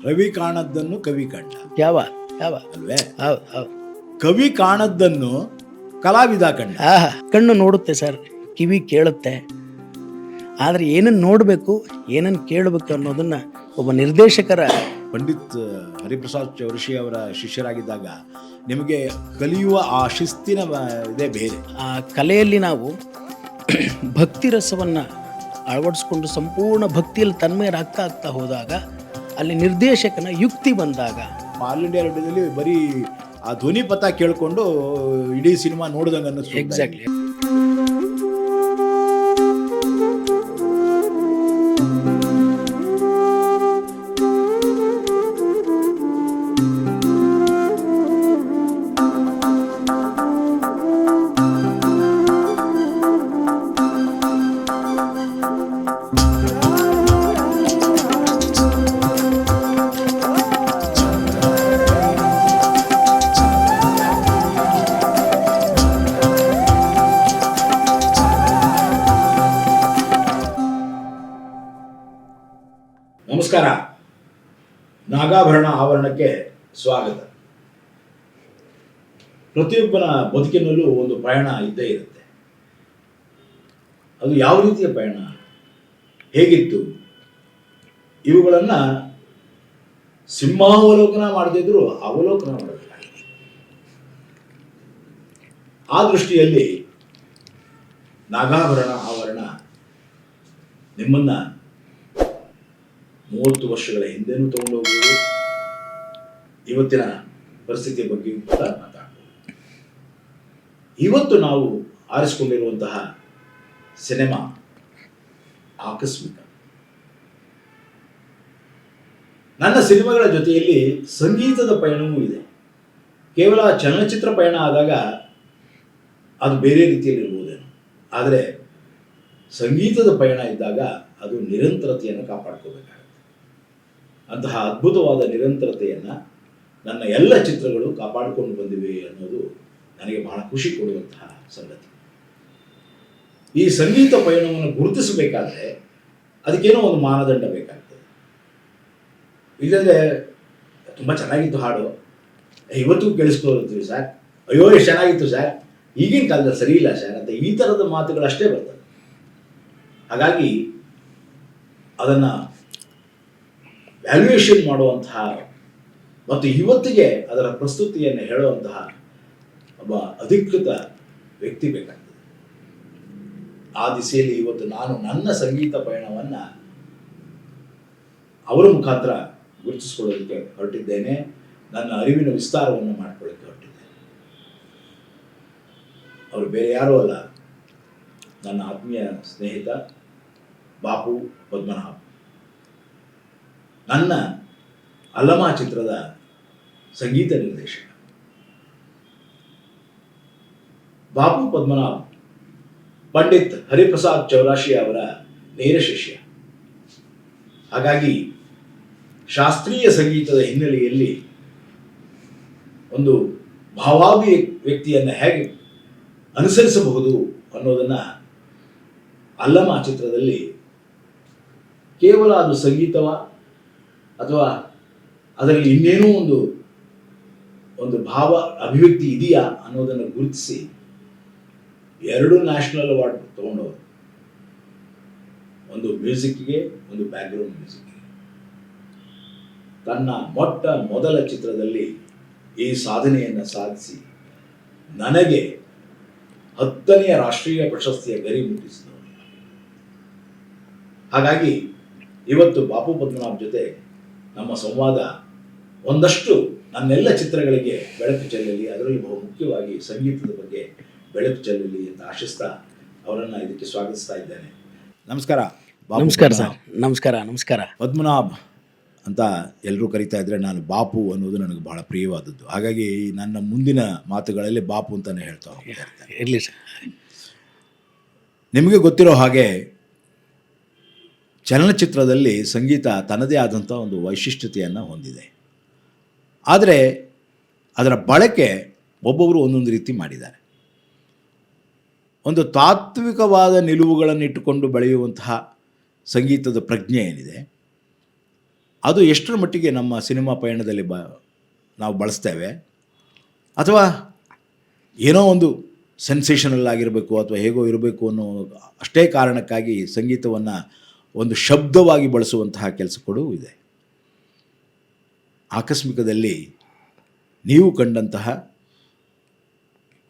ರವಿ ಕಾಣದ್ದನ್ನು ಕವಿ ಕಂಡ ಯಾವ ಯಾವ? ಅಲ್ವೇ? ಹೌದು ಹೌದು. ಕವಿ ಕಾಣದ್ದನ್ನು ಕಲಾವಿದ ಕಂಡ ಕಣ್ಣು ನೋಡುತ್ತೆ ಸರ್ ಕಿವಿ ಕೇಳುತ್ತೆ. ಆದರೆ ಏನನ್ನು ನೋಡಬೇಕು ಏನನ್ನು ಕೇಳಬೇಕು ಅನ್ನೋದನ್ನ ಒಬ್ಬ ನಿರ್ದೇಶಕರ ಪಂಡಿತ್ ಹರಿಪ್ರಸಾದ್ ಚೌರಶಿ ಅವರ ಶಿಷ್ಯರಾಗಿದ್ದಾಗ ನಿಮಗೆ ಕಲಿಯುವ ಆ ಶಿಸ್ತಿನ ವ- ಇದೇ ಬೇರೆ. ಆ ಕಲೆಯಲ್ಲಿ ನಾವು ಭಕ್ತಿ ರಸವನ್ನು ಅಳವಡಿಸ್ಕೊಂಡು ಸಂಪೂರ್ಣ ಭಕ್ತಿಯಲ್ಲಿ ತನ್ಮಯರಾಗ್ತಾ ಆಗ್ತಾ ಹೋದಾಗ ಅಲ್ಲಿ ನಿರ್ದೇಶಕನ ಯುಕ್ತಿ ಬಂದಾಗ. ಆಲ್ ಇಂಡಿಯಾ ರೇಡಿಯೋದಲ್ಲಿ ಬರೀ ಆ ಧ್ವನಿ ಪಥ ಕೇಳಿಕೊಂಡು ಇಡೀ ಸಿನಿಮಾ ನೋಡ್ದಂಗೆ ಅನ್ನಿಸ್ತು. ಎಕ್ಸಾಕ್ಟ್ಲಿ ಪ್ರತಿಯೊಬ್ಬನ ಬದುಕಿನಲ್ಲೂ ಒಂದು ಪಯಣ ಇದ್ದೇ ಇರುತ್ತೆ. ಅದು ಯಾವ ರೀತಿಯ ಪಯಣ? ಹೇಗಿತ್ತು? ಇವುಗಳನ್ನು ಸಿಂಹಾವಲೋಕನ ಮಾಡದಿದ್ರು ಅವಲೋಕನ ಮಾಡಬೇಕಾಗಿದೆ ಆ ದೃಷ್ಟಿಯಲ್ಲಿ ನಾಗಾಭರಣ ಆವರಣ ನಿಮ್ಮನ್ನ ಮೂವತ್ತು ವರ್ಷಗಳ ಹಿಂದೆನೂ ತಗೊಂಡು ಇವತ್ತಿನ ಪರಿಸ್ಥಿತಿಯ ಬಗ್ಗೆಯೂ ಕೂಡ ಇವತ್ತು ನಾವು ಆರಿಸಿಕೊಂಡಿರುವಂತಹ ಸಿನಿಮಾ ಆಕಸ್ಮಿಕ. ನನ್ನ ಸಿನಿಮಾಗಳ ಜೊತೆಯಲ್ಲಿ ಸಂಗೀತದ ಪಯಣವೂ ಇದೆ. ಕೇವಲ ಚಲನಚಿತ್ರ ಪಯಣ ಆದಾಗ ಅದು ಬೇರೆ ರೀತಿಯಲ್ಲಿ ಇರ್ಬೋದೇನೋ ಆದರೆ ಸಂಗೀತದ ಪಯಣ ಇದ್ದಾಗ ಅದು ನಿರಂತರತೆಯನ್ನು ಕಾಪಾಡ್ಕೋಬೇಕಾಗುತ್ತೆ. ಅಂತಹ ಅದ್ಭುತವಾದ ನಿರಂತರತೆಯನ್ನು ನನ್ನ ಎಲ್ಲ ಚಿತ್ರಗಳು ಕಾಪಾಡಿಕೊಂಡು ಬಂದಿವೆ ಅನ್ನೋದು ನನಗೆ ಬಹಳ ಖುಷಿ ಕೊಡುವಂತಹ ಸಂಗತಿ. ಈ ಸಂಗೀತ ಪಯಣವನ್ನು ಗುರುತಿಸಬೇಕಾದ್ರೆ ಅದಕ್ಕೇನೋ ಒಂದು ಮಾನದಂಡ ಬೇಕಾಗ್ತದೆ. ಇಲ್ಲಂದ್ರೆ ತುಂಬ ಚೆನ್ನಾಗಿತ್ತು ಹಾಡು. ಇವತ್ತಿಗೂ ಕೇಳಿಸ್ಕೊಳ್ತೀವಿ ಸರ್ ಅಯ್ಯೋ, ಎಷ್ಟು ಚೆನ್ನಾಗಿತ್ತು ಸರ್ ಈಗಿನ ಕಾಲದಲ್ಲಿ ಸರಿ ಇಲ್ಲ ಸರ್ ಅಂತ ಈ ಥರದ ಮಾತುಗಳಷ್ಟೇ ಬರ್ತವೆ. ಹಾಗಾಗಿ ಅದನ್ನು ವ್ಯಾಲ್ಯೂಯೇಷನ್ ಮಾಡುವಂತಹ ಮತ್ತು ಇವತ್ತಿಗೆ ಅದರ ಪ್ರಸ್ತುತಿಯನ್ನು ಹೇಳುವಂತಹ ಒಬ್ಬ ಅಧಿಕೃತ ವ್ಯಕ್ತಿ ಬೇಕಾಗ್ತದೆ. ಆ ದಿಸೆಯಲ್ಲಿ ಇವತ್ತು ನಾನು ನನ್ನ ಸಂಗೀತ ಪಯಣವನ್ನ ಅವರ ಮುಖಾಂತರ ಗುರುತಿಸ್ಕೊಳ್ಳೋದಕ್ಕೆ ಹೊರಟಿದ್ದೇನೆ. ನನ್ನ ಅರಿವಿನ ವಿಸ್ತಾರವನ್ನು ಮಾಡಿಕೊಳ್ಳೋಕ್ಕೆ ಹೊರಟಿದ್ದೇನೆ. ಅವರು ಬೇರೆ ಯಾರೂ ಅಲ್ಲ. ನನ್ನ ಆತ್ಮೀಯ ಸ್ನೇಹಿತ ಬಾಪು ಪದ್ಮನಾಭ. ನನ್ನ ಅಲ್ಲಮ ಚಿತ್ರದ ಸಂಗೀತ ನಿರ್ದೇಶಕ. ಬಾಪು ಪದ್ಮನಾಭ್, ಪಂಡಿತ್ ಹರಿಪ್ರಸಾದ್ ಚೌರಾಶಿ ಅವರ ನೇರ ಶಿಷ್ಯ. ಹಾಗಾಗಿ ಶಾಸ್ತ್ರೀಯ ಸಂಗೀತದ ಹಿನ್ನೆಲೆಯಲ್ಲಿ ಒಂದು ಭಾವಾಭಿ ವ್ಯಕ್ತಿಯನ್ನು ಹೇಗೆ ಅನುಸರಿಸಬಹುದು ಅನ್ನೋದನ್ನು ಅಲ್ಲಮ ಚಿತ್ರದಲ್ಲಿ ಕೇವಲ ಅದು ಸಂಗೀತವ ಅಥವಾ ಅದರಲ್ಲಿ ಇನ್ನೇನೋ ಒಂದು ಒಂದು ಭಾವ ಅಭಿವ್ಯಕ್ತಿ ಇದೆಯಾ ಅನ್ನೋದನ್ನು ಗುರುತಿಸಿ ಎರಡು ನ್ಯಾಷನಲ್ ಅವಾರ್ಡ್ ತಗೊಂಡವರು. ಒಂದು ಮ್ಯೂಸಿಕ್ಗೆ ಒಂದು ಬ್ಯಾಕ್ಗ್ರೌಂಡ್ ಮ್ಯೂಸಿಕ್ಗೆ ತನ್ನ ಮೊಟ್ಟ ಮೊದಲ ಚಿತ್ರದಲ್ಲಿ ಈ ಸಾಧನೆಯನ್ನು ಸಾಧಿಸಿ ನನಗೆ ಹತ್ತನೆಯ ರಾಷ್ಟ್ರೀಯ ಪ್ರಶಸ್ತಿಯ ಗರಿ ಮುಟ್ಟಿಸಿದವರು. ಹಾಗಾಗಿ ಇವತ್ತು ಬಾಪು ಪದ್ಮನಾಭ್ ಜೊತೆ ನಮ್ಮ ಸಂವಾದ ಒಂದಷ್ಟು ನನ್ನೆಲ್ಲ ಚಿತ್ರಗಳಿಗೆ ಬೆಳಕು ಚೆಲ್ಲಲಿ, ಅದರಲ್ಲಿ ಬಹು ಮುಖ್ಯವಾಗಿ ಸಂಗೀತದ ಬಗ್ಗೆ ಬೆಳಕು ಚೆಲ್ಲಲಿ ಅಂತ ಆಶಿಸ್ತಾ ಅವರನ್ನು ಇದಕ್ಕೆ ಸ್ವಾಗತಿಸ್ತಾ ಇದ್ದೇನೆ. ನಮಸ್ಕಾರ ನಮಸ್ಕಾರ ಸರ್. ನಮಸ್ಕಾರ ನಮಸ್ಕಾರ. ಪದ್ಮನಾಭ್ ಅಂತ ಎಲ್ಲರೂ ಕರಿತಾ ಇದ್ರೆ ನಾನು ಬಾಪು ಅನ್ನೋದು ನನಗೆ ಬಹಳ ಪ್ರಿಯವಾದದ್ದು. ಹಾಗಾಗಿ ನನ್ನ ಮುಂದಿನ ಮಾತುಗಳಲ್ಲಿ ಬಾಪು ಅಂತಾನೆ ಹೇಳ್ತಾ ಹೋಗ್ತಾ ಇರಲಿ ಸರ್. ನಿಮಗೆ ಗೊತ್ತಿರೋ ಹಾಗೆ ಚಲನಚಿತ್ರದಲ್ಲಿ ಸಂಗೀತ ತನ್ನದೇ ಆದಂಥ ಒಂದು ವೈಶಿಷ್ಟ್ಯತೆಯನ್ನು ಹೊಂದಿದೆ. ಆದರೆ ಅದರ ಬಳಕೆ ಒಬ್ಬೊಬ್ಬರು ಒಂದೊಂದು ರೀತಿ ಮಾಡಿದ್ದಾರೆ. ಒಂದು ತಾತ್ವಿಕವಾದ ನಿಲುವುಗಳನ್ನು ಇಟ್ಟುಕೊಂಡು ಬೆಳೆಯುವಂತಹ ಸಂಗೀತದ ಪ್ರಜ್ಞೆ ಏನಿದೆ? ಅದು ಎಷ್ಟರ ಮಟ್ಟಿಗೆ ನಮ್ಮ ಸಿನಿಮಾ ಪಯಣದಲ್ಲಿ ಬ, ನಾವು ಬಳಸ್ತೇವೆ? ಅಥವಾ ಏನೋ ಒಂದು ಸೆನ್ಸೇಷನಲ್ ಆಗಿರಬೇಕು ಅಥವಾ ಹೇಗೋ ಇರಬೇಕು ಅನ್ನೋ ಅಷ್ಟೇ ಕಾರಣಕ್ಕಾಗಿ ಸಂಗೀತವನ್ನು ಒಂದು ಶಬ್ದವಾಗಿ ಬಳಸುವಂತಹ ಕೆಲಸ ಕೂಡ ಇದೆ. ಆಕಸ್ಮಿಕದಲ್ಲಿ ನೀವು ಕಂಡಂತಹ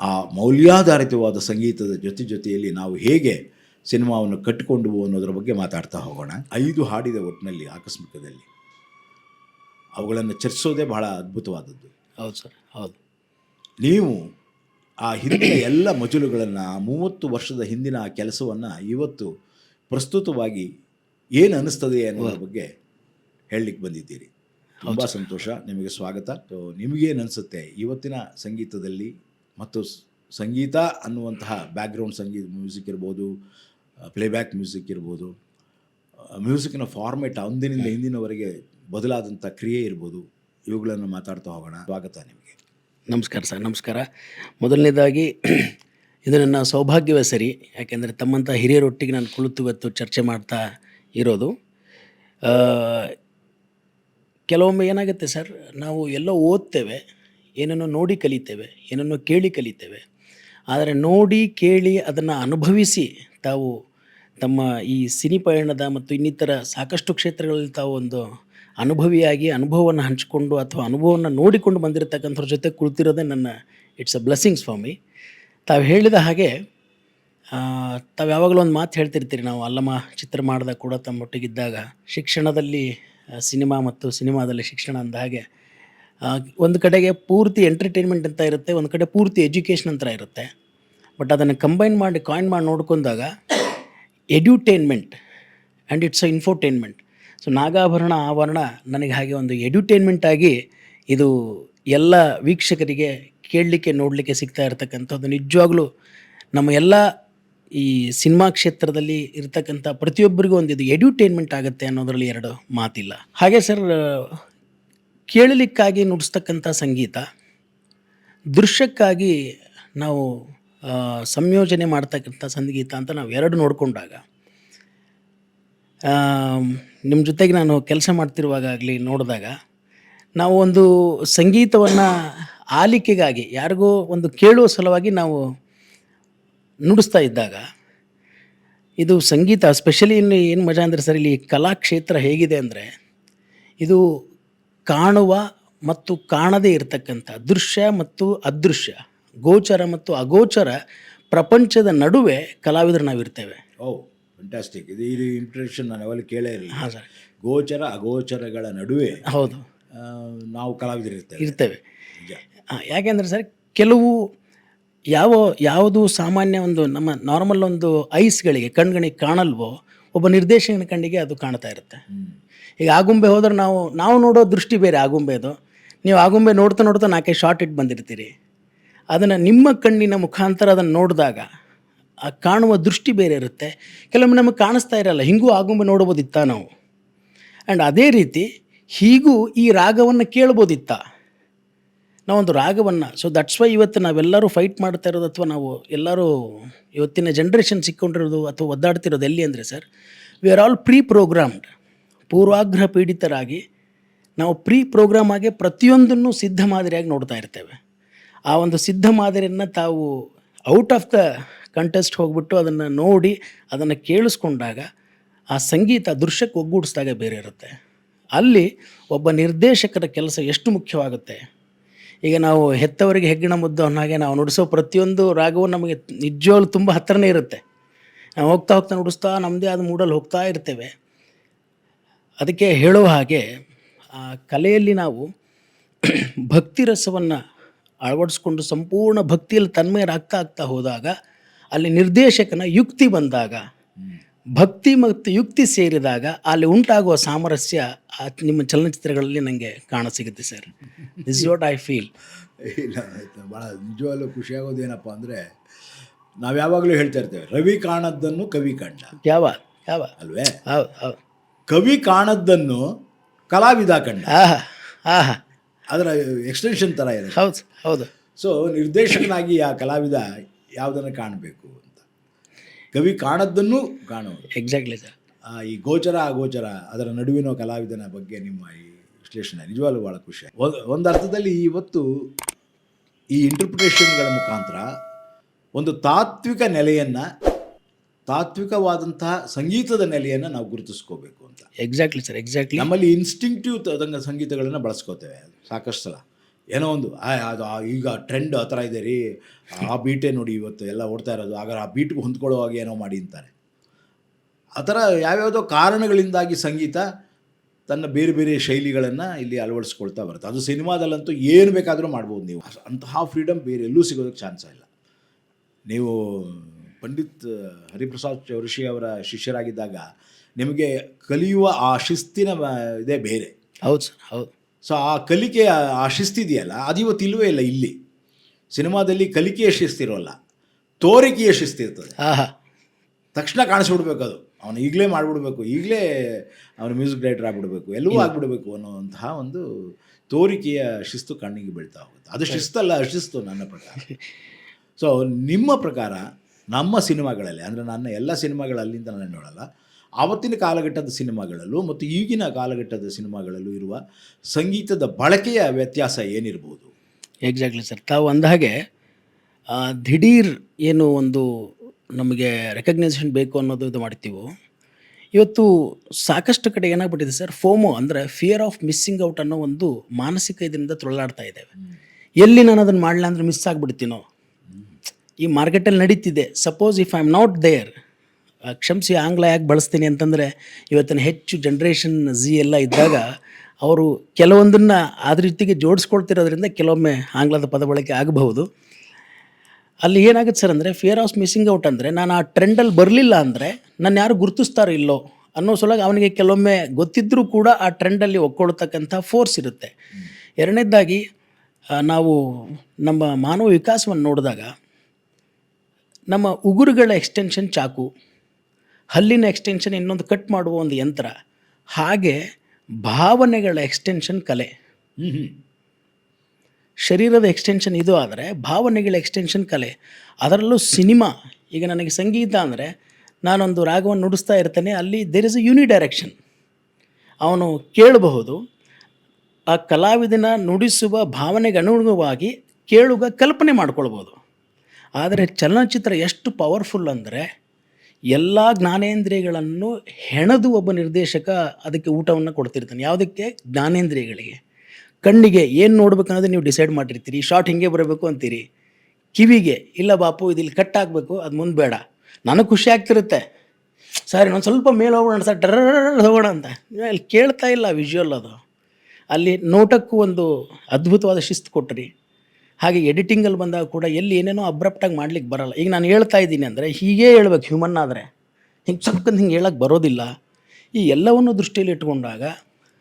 ಆ ಮೌಲ್ಯಾಧಾರಿತವಾದ ಸಂಗೀತದ ಜೊತೆ ಜೊತೆಯಲ್ಲಿ ನಾವು ಹೇಗೆ ಸಿನಿಮಾವನ್ನು ಕಟ್ಟಿಕೊಂಡು ಅನ್ನೋದ್ರ ಬಗ್ಗೆ ಮಾತಾಡ್ತಾ ಹೋಗೋಣ. ಐದು ಹಾಡಿದ ಒಟ್ಟಿನಲ್ಲಿ ಆಕಸ್ಮಿಕದಲ್ಲಿ. ಅವುಗಳನ್ನು ಚರ್ಚಿಸೋದೇ ಬಹಳ ಅದ್ಭುತವಾದದ್ದು. ಹೌದು ಸರ್ ಹೌದು. ನೀವು ಆ ಹಿಂದಿನ ಎಲ್ಲ ಮಜಲುಗಳನ್ನು ಮೂವತ್ತು ವರ್ಷದ ಹಿಂದಿನ ಆ ಕೆಲಸವನ್ನು ಇವತ್ತು ಪ್ರಸ್ತುತವಾಗಿ ಏನು ಅನ್ನಿಸ್ತದೆ ಅನ್ನೋದ್ರ ಬಗ್ಗೆ ಹೇಳಲಿಕ್ಕೆ ಬಂದಿದ್ದೀರಿ. ತುಂಬ ಸಂತೋಷ. ನಿಮಗೆ ಸ್ವಾಗತ. ನಿಮಗೇನು ಅನಿಸುತ್ತೆ? ಇವತ್ತಿನ ಸಂಗೀತದಲ್ಲಿ ಮತ್ತು ಸಂಗೀತ ಅನ್ನುವಂತಹ ಬ್ಯಾಕ್ಗ್ರೌಂಡ್ ಸಂಗೀತ ಮ್ಯೂಸಿಕ್ ಇರ್ಬೋದು ಪ್ಲೇಬ್ಯಾಕ್ ಮ್ಯೂಸಿಕ್ ಇರ್ಬೋದು ಮ್ಯೂಸಿಕ್ನ ಫಾರ್ಮೆಟ್ ಅಂದಿನಿಂದ ಹಿಂದಿನವರೆಗೆ ಬದಲಾದಂಥ ಕ್ರಿಯೆ ಇರ್ಬೋದು. ಇವುಗಳನ್ನು ಮಾತಾಡ್ತಾ ಹೋಗೋಣ. ಸ್ವಾಗತ ನಿಮಗೆ. ನಮಸ್ಕಾರ ಸರ್ ನಮಸ್ಕಾರ. ಮೊದಲನೇದಾಗಿ ಇದು ನನ್ನ ಸೌಭಾಗ್ಯವೇ ಸರಿ ಯಾಕೆಂದರೆ ತಮ್ಮಂಥ ಹಿರಿಯರೊಟ್ಟಿಗೆ ನಾನು ಕುಳಿತು ಇವತ್ತು ಚರ್ಚೆ ಮಾಡ್ತಾ ಇರೋದು. ಕೆಲವೊಮ್ಮೆ ಏನಾಗುತ್ತೆ ಸರ್ ನಾವು ಎಲ್ಲೋ ಓದ್ತೇವೆ ಏನನ್ನು ನೋಡಿ ಕಲಿತೇವೆ, ಏನನ್ನು ಕೇಳಿ ಕಲಿತೇವೆ. ಆದರೆ ನೋಡಿ, ಕೇಳಿ ಅದನ್ನು ಅನುಭವಿಸಿ ತಾವು ತಮ್ಮ ಈ ಸಿನಿ ಪಯಣದ ಮತ್ತು ಇನ್ನಿತರ ಸಾಕಷ್ಟು ಕ್ಷೇತ್ರಗಳಲ್ಲಿ ತಾವು ಒಂದು ಅನುಭವಿಯಾಗಿ ಅನುಭವವನ್ನು ಹಂಚಿಕೊಂಡು ಅಥವಾ ಅನುಭವವನ್ನು ನೋಡಿಕೊಂಡು ಬಂದಿರತಕ್ಕಂಥವ್ರ ಜೊತೆ ಕುಳಿತಿರೋದೇ ನನ್ನ ಇಟ್ಸ್ ಅ ಬ್ಲೆಸ್ಸಿಂಗ್ ಸ್ವಾಮಿ ತಾವು ಹೇಳಿದ ಹಾಗೆ ತಾವು ಯಾವಾಗಲೂ ಒಂದು ಮಾತು ಹೇಳ್ತಿರ್ತೀರಿ, ನಾವು ಅಲ್ಲಮ್ಮ ಚಿತ್ರ ಮಾಡಿದಾಗ ಕೂಡ ತಮ್ಮೊಟ್ಟಿಗಿದ್ದಾಗ ಶಿಕ್ಷಣದಲ್ಲಿ ಸಿನಿಮಾ ಮತ್ತು ಸಿನಿಮಾದಲ್ಲಿ ಶಿಕ್ಷಣ ಅಂದ ಹಾಗೆ ಒಂದು ಕಡೆಗೆ ಪೂರ್ತಿ ಎಂಟರ್ಟೈನ್ಮೆಂಟ್ ಅಂತ ಇರುತ್ತೆ, ಒಂದು ಕಡೆ ಪೂರ್ತಿ ಎಜುಕೇಷನ್ ಅಂತ ಇರುತ್ತೆ. ಬಟ್ ಅದನ್ನು ಕಂಬೈನ್ ಮಾಡಿ ಕಾಯಿನ್ ಮಾಡಿ ನೋಡ್ಕೊಂಡಾಗ edutainment and it's a infotainment so Nagabharana, ಆವರಣ ನನಗೆ ಹಾಗೆ ಒಂದು ಎಡ್ಯೂಟೈನ್ಮೆಂಟ್ ಆಗಿ ಇದು ಎಲ್ಲ ವೀಕ್ಷಕರಿಗೆ ಕೇಳಲಿಕ್ಕೆ, ನೋಡಲಿಕ್ಕೆ ಸಿಗ್ತಾ ಇರತಕ್ಕಂಥದ್ದು. ನಿಜವಾಗ್ಲೂ ನಮ್ಮ ಎಲ್ಲ ಈ ಸಿನಿಮಾ ಕ್ಷೇತ್ರದಲ್ಲಿ ಇರತಕ್ಕಂಥ ಪ್ರತಿಯೊಬ್ಬರಿಗೂ ಒಂದು ಇದು ಎಡ್ಯೂಟೈನ್ಮೆಂಟ್ ಆಗುತ್ತೆ ಅನ್ನೋದರಲ್ಲಿ ಎರಡು ಮಾತಿಲ್ಲ. ಹಾಗೆ ಸರ್ ಕೇಳಲಿಕ್ಕಾಗಿ ನುಡಿಸ್ತಕ್ಕಂಥ ಸಂಗೀತ. ದೃಶ್ಯಕ್ಕಾಗಿ ನಾವು ಸಂಯೋಜನೆ ಮಾಡ್ತಕ್ಕಂಥ ಸಂಗೀತ ಅಂತ ನಾವು ಎರಡು ನೋಡಿಕೊಂಡಾಗ. ನಿಮ್ಮ ಜೊತೆಗೆ ನಾನು ಕೆಲಸ ಮಾಡ್ತಿರುವಾಗ ಆಗಲಿ ನೋಡಿದಾಗ, ನಾವು ಒಂದು ಸಂಗೀತವನ್ನು ಆಲಿಕೆಗಾಗಿ, ಯಾರಿಗೋ ಒಂದು ಕೇಳುವ ಸಲುವಾಗಿ ನಾವು ನುಡಿಸ್ತಾ ಇದ್ದಾಗ, ಇದು ಸಂಗೀತ, ಸ್ಪೆಷಲಿ ಇನ್ನು ಏನು ಮಜಾ ಅಂದರೆ ಸರ್, ಇಲ್ಲಿ ಕಲಾಕ್ಷೇತ್ರ ಹೇಗಿದೆ ಅಂದರೆ, ಇದು ಕಾಣುವ ಮತ್ತು ಕಾಣದೇ ಇರತಕ್ಕಂಥ ದೃಶ್ಯ ಮತ್ತು ಅದೃಶ್ಯ ಗೋಚರ ಮತ್ತು ಅಗೋಚರ ಪ್ರಪಂಚದ ನಡುವೆ ಕಲಾವಿದರು ನಾವಿರ್ತೇವೆ. ಓ ಫ್ಯಾಂಟಾಸ್ಟಿಕ್ ಇದು ಇದು ನಾನು ಯಾವಾಗಲೂ ಕೇಳೇ ಇರಲಿಲ್ಲ. ಹಾಂ ಸರ್. ಗೋಚರ ಅಗೋಚರಗಳ ನಡುವೆ ಹೌದು. ನಾವು ಕಲಾವಿದರು ಇರ್ತೇವೆ. ಇರ್ತೇವೆ. ಯಾಕೆಂದರೆ ಸರ್ ಕೆಲವು ಯಾವ ಯಾವುದು ಸಾಮಾನ್ಯ ಒಂದು ನಮ್ಮ ನಾರ್ಮಲ್ ಒಂದು ಐಸ್ಗಳಿಗೆ ಕಣ್ಗಣಿಗೆ ಕಾಣಲ್ವೋ ಒಬ್ಬ ನಿರ್ದೇಶಕನ ಕಣ್ಣಿಗೆ ಅದು ಕಾಣ್ತಾ ಇರುತ್ತೆ. ಈಗ ಆಗುಂಬೆ ಹೋದ್ರೆ ನಾವು ನಾವು ನೋಡೋ ದೃಷ್ಟಿ ಬೇರೆ ಆಗುಂಬೆದು ನೀವು ಆಗುಂಬೆ ನೋಡ್ತಾ ನೋಡ್ತಾ ನಾಲ್ಕೈದು ಶಾರ್ಟ್ ಇಟ್ಟು ಬಂದಿರ್ತೀರಿ. ಅದನ್ನು ನಿಮ್ಮ ಕಣ್ಣಿನ ಮುಖಾಂತರ ಅದನ್ನು ನೋಡಿದಾಗ ಆ ಕಾಣುವ ದೃಷ್ಟಿ ಬೇರೆ ಇರುತ್ತೆ. ಕೆಲವೊಮ್ಮೆ ನಮಗೆ ಕಾಣಿಸ್ತಾ ಇರಲ್ಲ, ಹಿಂಗೂ ಆಗುಂಬೆ ನೋಡ್ಬೋದಿತ್ತ ನಾವು. ಆ್ಯಂಡ್ ಅದೇ ರೀತಿ ಹೀಗೂ ಈ ರಾಗವನ್ನು ಕೇಳ್ಬೋದಿತ್ತ. ನಾವೊಂದು ರಾಗವನ್ನು ಸೊ ದಟ್ಸ್ ವೈ ಇವತ್ತು ನಾವೆಲ್ಲರೂ ಫೈಟ್ ಮಾಡ್ತಾ ಇರೋದು ಅಥವಾ ನಾವು ಎಲ್ಲರೂ ಇವತ್ತಿನ ಜನ್ರೇಷನ್ ಸಿಕ್ಕೊಂಡಿರೋದು ಅಥವಾ ಒದ್ದಾಡ್ತಿರೋದು ಎಲ್ಲಿ ಅಂದರೆ sir we are all pre programmed ಪೂರ್ವಾಗ್ರಹ ಪೀಡಿತರಾಗಿ ನಾವು ಪ್ರೀ ಪ್ರೋಗ್ರಾಮ್ ಆಗಿ ಪ್ರತಿಯೊಂದನ್ನು ಸಿದ್ಧ ಮಾದರಿಯಾಗಿ ನೋಡ್ತಾ ಇರ್ತೇವೆ. ಆ ಒಂದು ಸಿದ್ಧ ಮಾದರಿಯನ್ನು ತಾವು ಔಟ್ ಆಫ್ ದ ಕಂಟೆಸ್ಟ್ ಹೋಗ್ಬಿಟ್ಟು ಅದನ್ನು ನೋಡಿ, ಅದನ್ನು ಕೇಳಿಸ್ಕೊಂಡಾಗ ಆ ಸಂಗೀತ ದೃಶ್ಯಕ್ಕೆ ಒಗ್ಗೂಡಿಸಿದಾಗ ಬೇರೆ ಇರುತ್ತೆ. ಅಲ್ಲಿ ಒಬ್ಬ ನಿರ್ದೇಶಕರ ಕೆಲಸ ಎಷ್ಟು ಮುಖ್ಯವಾಗುತ್ತೆ? ಈಗ ನಾವು ಹೆತ್ತವರಿಗೆ ಹೆಗ್ಗಣ ಮುದ್ದು ಅನ್ನೋ ನಾವು ನುಡಿಸೋ ಪ್ರತಿಯೊಂದು ರಾಗವು ನಮಗೆ ನಿಜವಾಗ್ಲೂ ತುಂಬ ಹತ್ತಿರನೇ ಇರುತ್ತೆ. ನಾವು ಹೋಗ್ತಾ ಹೋಗ್ತಾ ನುಡಿಸ್ತಾ ನಮ್ಮದೇ ಆದ ಮೂಡಲ್ಲಿ ಹೋಗ್ತಾ ಇರ್ತೇವೆ. ಅದಕ್ಕೆ ಹೇಳುವ ಹಾಗೆ ಆ ಕಲೆಯಲ್ಲಿ ನಾವು ಭಕ್ತಿ ರಸವನ್ನು ಅಳವಡಿಸ್ಕೊಂಡು ಸಂಪೂರ್ಣ ಭಕ್ತಿಯಲ್ಲಿ ತನ್ಮಯರಾಗ್ತಾ ಆಗ್ತಾ ಹೋದಾಗ ಅಲ್ಲಿ ನಿರ್ದೇಶಕನ ಯುಕ್ತಿ ಬಂದಾಗ ಭಕ್ತಿ ಮತ್ತು ಯುಕ್ತಿ ಸೇರಿದಾಗ ಅಲ್ಲಿ ಉಂಟಾಗುವ ಸಾಮರಸ್ಯ ನಿಮ್ಮ ಚಲನಚಿತ್ರಗಳಲ್ಲಿ ನನಗೆ ಕಾಣಸಿಗುತ್ತೆ sir. This what I feel ಇಲ್ಲ ಆಯಿತು. ಭಾಳ ನಿಜವಾಗ್ಲೂ ಖುಷಿಯಾಗೋದೇನಪ್ಪ ಅಂದರೆ ನಾವು ಯಾವಾಗಲೂ ಹೇಳ್ತಾ ಇರ್ತೇವೆ ರವಿ ಕಾಣದ್ದನ್ನು ಕವಿ ಕಂಡ. ಯಾವ? ಯಾವ? ಅಲ್ವೇ? ಹೌದು ಹೌದು. ಕವಿ ಕಾಣದ್ದನ್ನು ಕಲಾವಿದ ಕಂಡ. ಅದರ ಎಕ್ಸ್ಟೆನ್ಷನ್ ಥರ ಇದೆ. ಹೌದು ಹೌದು. ಸೊ ನಿರ್ದೇಶಕನಾಗಿ ಆ ಕಲಾವಿದ ಯಾವುದನ್ನು ಕಾಣಬೇಕು ಅಂತ. ಕವಿ ಕಾಣದ್ದನ್ನು ಕಾಣೋದು ಎಕ್ಸಾಕ್ಟ್ಲಿ ಸರ್ ಈ ಗೋಚರ ಅಗೋಚರ ಅದರ ನಡುವಿನ ಕಲಾವಿದನ ಬಗ್ಗೆ ನಿಮ್ಮ ಈ ವಿಶ್ಲೇಷಣೆ ನಿಜವಾಗ್ಲೂ ಭಾಳ ಖುಷಿ ಒಂದು ಅರ್ಥದಲ್ಲಿ ಇವತ್ತು ಈ ಇಂಟರ್ಪ್ರಿಟೇಷನ್ಗಳ ಮುಖಾಂತರ ಒಂದು ತಾತ್ವಿಕ ನೆಲೆಯನ್ನು ತಾತ್ವಿಕವಾದಂತಹ ಸಂಗೀತದ ನೆಲೆಯನ್ನು ನಾವು ಗುರುತಿಸ್ಕೋಬೇಕು ಅಂತ. ಎಕ್ಸಾಕ್ಟ್ಲಿ ಸರ್ ಎಕ್ಸಾಕ್ಟ್ಲಿ ನಮ್ಮಲ್ಲಿ ಇನ್ಸ್ಟಿಂಕ್ಟಿವ್ ಅದಂಗ ಸಂಗೀತಗಳನ್ನು ಬಳಸ್ಕೋತೇವೆ. ಸಾಕಷ್ಟು ಸಲ. ಏನೋ ಒಂದು ಅದು ಈಗ ಟ್ರೆಂಡ್ ಆ ಥರ ಇದೆ ರೀ. ಆ ಬೀಟೇ ನೋಡಿ ಇವತ್ತು ಎಲ್ಲ ಓಡ್ತಾ ಇರೋದು. ಆಗ ಆ ಬೀಟ್ಗೆ ಹೊಂದ್ಕೊಳ್ಳೋ ಹಾಗೆ ಏನೋ ಮಾಡಿ ಅಂತಾರೆ. ಆ ಥರ ಯಾವ್ಯಾವುದೋ ಕಾರಣಗಳಿಂದಾಗಿ ಸಂಗೀತ ತನ್ನ ಬೇರೆ ಬೇರೆ ಶೈಲಿಗಳನ್ನು ಇಲ್ಲಿ ಅಳವಡಿಸ್ಕೊಳ್ತಾ ಬರುತ್ತೆ. ಅದು ಸಿನಿಮಾದಲ್ಲಂತೂ ಏನು ಬೇಕಾದರೂ ಮಾಡ್ಬೋದು ನೀವು. ಅಂತಹ ಫ್ರೀಡಮ್ ಬೇರೆ ಎಲ್ಲೂ ಸಿಗೋದಕ್ಕೆ ಚಾನ್ಸ ಇಲ್ಲ. ನೀವು ಪಂಡಿತ್ ಹರಿಪ್ರಸಾದ್ ಚೌರಿಷಿ ಅವರ ಶಿಷ್ಯರಾಗಿದ್ದಾಗ ನಿಮಗೆ ಕಲಿಯುವ ಆ ಶಿಸ್ತಿನ ಇದೇ ಬೇರೆ. ಹೌದು ಸರ್ ಹೌದು. ಸೊ ಆ ಕಲಿಕೆಯ ಆ ಶಿಸ್ತಿದೆಯಲ್ಲ ಅದು ಇವತ್ತು ಇಲ್ಲವೇ ಇಲ್ಲ ಇಲ್ಲಿ. ಸಿನಿಮಾದಲ್ಲಿ ಕಲಿಕೆಯ ಶಿಸ್ತಿರೋಲ್ಲ ತೋರಿಕೆಯ ಶಿಸ್ತಿರ್ತದೆ ಆಹಾ ತಕ್ಷಣ ಕಾಣಿಸ್ಬಿಡ್ಬೇಕು ಅದು ಅವನು ಈಗಲೇ ಮಾಡಿಬಿಡ್ಬೇಕು ಈಗಲೇ ಅವನು ಮ್ಯೂಸಿಕ್ ಡೈರೆಕ್ಟರ್ ಆಗಿಬಿಡ್ಬೇಕು ಎಲ್ಲವೂ ಆಗಿಬಿಡ್ಬೇಕು ಅನ್ನುವಂತಹ ಒಂದು ತೋರಿಕೆಯ ಶಿಸ್ತು ಕಣ್ಣಿಗೆ ಬೀಳ್ತಾ ಹೋಗುತ್ತೆ. ಅದು ಶಿಸ್ತಲ್ಲ ಅಶಿಸ್ತು ನನ್ನ ಪ್ರಕಾರ. ಸೊ ನಿಮ್ಮ ಪ್ರಕಾರ ನಮ್ಮ ಸಿನಿಮಾಗಳಲ್ಲಿ ಅಂದರೆ ನನ್ನ ಎಲ್ಲ ಸಿನಿಮಾಗಳಲ್ಲಿಂದ ನಾನು ನೋಡಲ್ಲ ಆವತ್ತಿನ ಕಾಲಘಟ್ಟದ ಸಿನಿಮಾಗಳಲ್ಲೂ ಮತ್ತು ಈಗಿನ ಕಾಲಘಟ್ಟದ ಸಿನಿಮಾಗಳಲ್ಲೂ ಇರುವ ಸಂಗೀತದ ಬಳಕೆಯ ವ್ಯತ್ಯಾಸ ಏನಿರ್ಬೋದು? ಎಕ್ಸಾಕ್ಟ್ಲಿ ಸರ್ ತಾವು ಅಂದ ಹಾಗೆ ದಿಢೀರ್ ಏನು ಒಂದು ನಮಗೆ ರೆಕಗ್ನೈಸೇಷನ್ ಬೇಕು ಅನ್ನೋದು ಇದು ಮಾಡ್ತೀವೋ? ಇವತ್ತು ಸಾಕಷ್ಟು ಕಡೆ ಏನಾಗ್ಬಿಟ್ಟಿದೆ ಸರ್ ಫೋಮೋ ಅಂದರೆ ಫಿಯರ್ ಆಫ್ ಮಿಸ್ಸಿಂಗ್ ಔಟ್ ಅನ್ನೋ ಒಂದು ಮಾನಸಿಕ ಇದರಿಂದ ತೊಳಲಾಡ್ತಾ ಇದ್ದೇವೆ. ಎಲ್ಲಿ ನಾನು ಅದನ್ನು ಮಾಡಲ್ಲ ಅಂದರೆ ಮಿಸ್ ಆಗಿಬಿಡ್ತೀನೋ? ಈ ಮಾರ್ಕೆಟಲ್ಲಿ ನಡೀತಿದೆ. Suppose if I am not there ಕ್ಷಮಿಸಿ, ಆಂಗ್ಲ ಯಾಕೆ ಬಳಸ್ತೀನಿ ಅಂತಂದರೆ, ಇವತ್ತಿನ ಹೆಚ್ಚು ಜನ್ರೇಷನ್ ಝಿ ಎಲ್ಲ ಇದ್ದಾಗ, ಅವರು ಕೆಲವೊಂದನ್ನು ಅದ್ರ ರೀತಿಗೆ ಜೋಡಿಸ್ಕೊಳ್ತಿರೋದ್ರಿಂದ ಕೆಲವೊಮ್ಮೆ ಆಂಗ್ಲದ ಪದ ಬಳಕೆ ಆಗಬಹುದು. ಅಲ್ಲಿ ಏನಾಗುತ್ತೆ ಸರ್ ಅಂದರೆ ಫಿಯರ್ ಆಫ್ ಮಿಸ್ಸಿಂಗ್ ಔಟ್ ಅಂದರೆ, ನಾನು ಆ ಟ್ರೆಂಡಲ್ಲಿ ಬರಲಿಲ್ಲ ಅಂದರೆ ನನ್ನ ಯಾರು ಗುರುತಿಸ್ತಾರೋ ಇಲ್ಲೋ ಅನ್ನೋ ಸಲುವಾಗಿ ಅವನಿಗೆ ಕೆಲವೊಮ್ಮೆ ಗೊತ್ತಿದ್ದರೂ ಕೂಡ ಆ ಟ್ರೆಂಡಲ್ಲಿ ಒಕ್ಕೊಳ್ತಕ್ಕಂಥ ಫೋರ್ಸ್ ಇರುತ್ತೆ. ಎರಡನೇದಾಗಿ ನಾವು ನಮ್ಮ ಮಾನವ ವಿಕಾಸವನ್ನು ನೋಡಿದಾಗ ನಮ್ಮ ಉಗುರುಗಳ ಎಕ್ಸ್ಟೆನ್ಷನ್ ಚಾಕು ಹಲ್ಲಿನ ಎಕ್ಸ್ಟೆನ್ಷನ್ ಇನ್ನೊಂದು ಕಟ್ ಮಾಡುವ ಒಂದು ಯಂತ್ರ ಹಾಗೆ ಭಾವನೆಗಳ ಎಕ್ಸ್ಟೆನ್ಷನ್ ಕಲೆ. ಶರೀರದ ಎಕ್ಸ್ಟೆನ್ಷನ್ ಇದು ಆದರೆ ಭಾವನೆಗಳ ಎಕ್ಸ್ಟೆನ್ಷನ್ ಕಲೆ. ಅದರಲ್ಲೂ ಸಿನಿಮಾ ಈಗ ನನಗೆ ಸಂಗೀತ ಅಂದರೆ ನಾನೊಂದು ರಾಗವನ್ನು ನುಡಿಸ್ತಾ ಇರ್ತೇನೆ ಅಲ್ಲಿ there is a uni direction ಅವನು ಕೇಳಬಹುದು ಆ ಕಲಾವಿದನ ನುಡಿಸುವ ಭಾವನೆಗೆ ಅನುಗುಣವಾಗಿ ಕೇಳುಗ ಕಲ್ಪನೆ ಮಾಡ್ಕೊಳ್ಬೋದು ಆದರೆ ಚಲನಚಿತ್ರ ಎಷ್ಟು ಪವರ್ಫುಲ್ ಅಂದರೆ ಎಲ್ಲ ಜ್ಞಾನೇಂದ್ರಿಯಗಳನ್ನು ಹೆಣದು ಒಬ್ಬ ನಿರ್ದೇಶಕ ಅದಕ್ಕೆ ಊಟವನ್ನು ಕೊಡ್ತಿರ್ತಾನೆ. ಯಾವುದಕ್ಕೆ? ಜ್ಞಾನೇಂದ್ರಿಯಗಳಿಗೆ. ಕಣ್ಣಿಗೆ ಏನು ನೋಡ್ಬೇಕು ಅನ್ನೋದು ನೀವು ಡಿಸೈಡ್ ಮಾಡಿರ್ತೀರಿ. ಶಾರ್ಟ್ ಹಿಂಗೆ ಬರಬೇಕು ಅಂತೀರಿ. ಕಿವಿಗೆ, ಇಲ್ಲ ಬಾಪು, ಇದಿಲ್ಲಿ ಕಟ್ ಆಗಬೇಕು, ಅದು ಮುಂದೆ ಬೇಡ. ನನಗೆ ಖುಷಿ ಆಗ್ತಿರುತ್ತೆ. ಸರ್, ಇನ್ನೊಂದು ಸ್ವಲ್ಪ ಮೇಲೆ ಹೋಗೋಣ ಸರ್ ಡರ್ ಹೋಗೋಣ ಅಂತ. ಅಲ್ಲಿ ಕೇಳ್ತಾ ಇಲ್ಲ ವಿಜುವಲ್ ಅದು. ಅಲ್ಲಿ ನೋಟಕ್ಕೂ ಒಂದು ಅದ್ಭುತವಾದ ಶಿಸ್ತು ಕೊಟ್ರಿ. ಹಾಗೆ ಎಡಿಟಿಂಗಲ್ಲಿ ಬಂದಾಗ ಕೂಡ ಎಲ್ಲಿ ಏನೇನೋ ಅಬ್ರಪ್ಟಾಗಿ ಮಾಡ್ಲಿಕ್ಕೆ ಬರಲ್ಲ. ಈಗ ನಾನು ಹೇಳ್ತಾ ಇದ್ದೀನಿ ಅಂದರೆ ಹೀಗೇ ಹೇಳ್ಬೇಕು ಹ್ಯೂಮನ್ ಆದರೆ. ಹಿಂಗೆ ಸಕ್ಕಂದು ಹಿಂಗೆ ಹೇಳಕ್ಕೆ ಬರೋದಿಲ್ಲ. ಈ ಎಲ್ಲವನ್ನು ದೃಷ್ಟಿಯಲ್ಲಿ ಇಟ್ಕೊಂಡಾಗ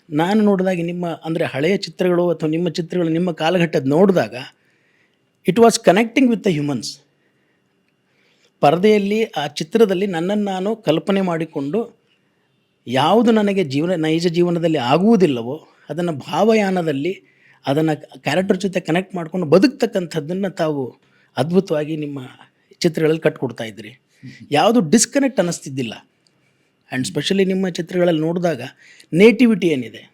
ನಾನು ನೋಡಿದಾಗ ನಿಮ್ಮ ಅಂದರೆ ಹಳೆಯ ಚಿತ್ರಗಳು ಅಥವಾ ನಿಮ್ಮ ಚಿತ್ರಗಳು ನಿಮ್ಮ ಕಾಲಘಟ್ಟದ ನೋಡಿದಾಗ it was connecting with the humans ಪರದೆಯಲ್ಲಿ ಆ ಚಿತ್ರದಲ್ಲಿ ನನ್ನನ್ನು ನಾನು ಕಲ್ಪನೆ ಮಾಡಿಕೊಂಡು ಯಾವುದು ನನಗೆ ಜೀವನ ನೈಜ ಜೀವನದಲ್ಲಿ ಆಗುವುದಿಲ್ಲವೋ ಅದನ್ನು ಭಾವಯಾನದಲ್ಲಿ ಅದನ್ನು ಕ್ಯಾರೆಕ್ಟರ್ ಜೊತೆ ಕನೆಕ್ಟ್ ಮಾಡಿಕೊಂಡು ಬದುಕ್ತಕ್ಕಂಥದ್ದನ್ನು ತಾವು ಅದ್ಭುತವಾಗಿ ನಿಮ್ಮ ಚಿತ್ರಗಳಲ್ಲಿ ಕಟ್ಕೊಡ್ತಾ ಇದ್ರಿ ಯಾವುದು ಡಿಸ್ಕನೆಕ್ಟ್ ಅನ್ನಿಸ್ತಿದ್ದಿಲ್ಲ. ಆ್ಯಂಡ್ ಸ್ಪೆಷಲಿ ನಿಮ್ಮ ಚಿತ್ರಗಳಲ್ಲಿ ನೋಡಿದಾಗ ನೇಟಿವಿಟಿ ಏನಿದೆ?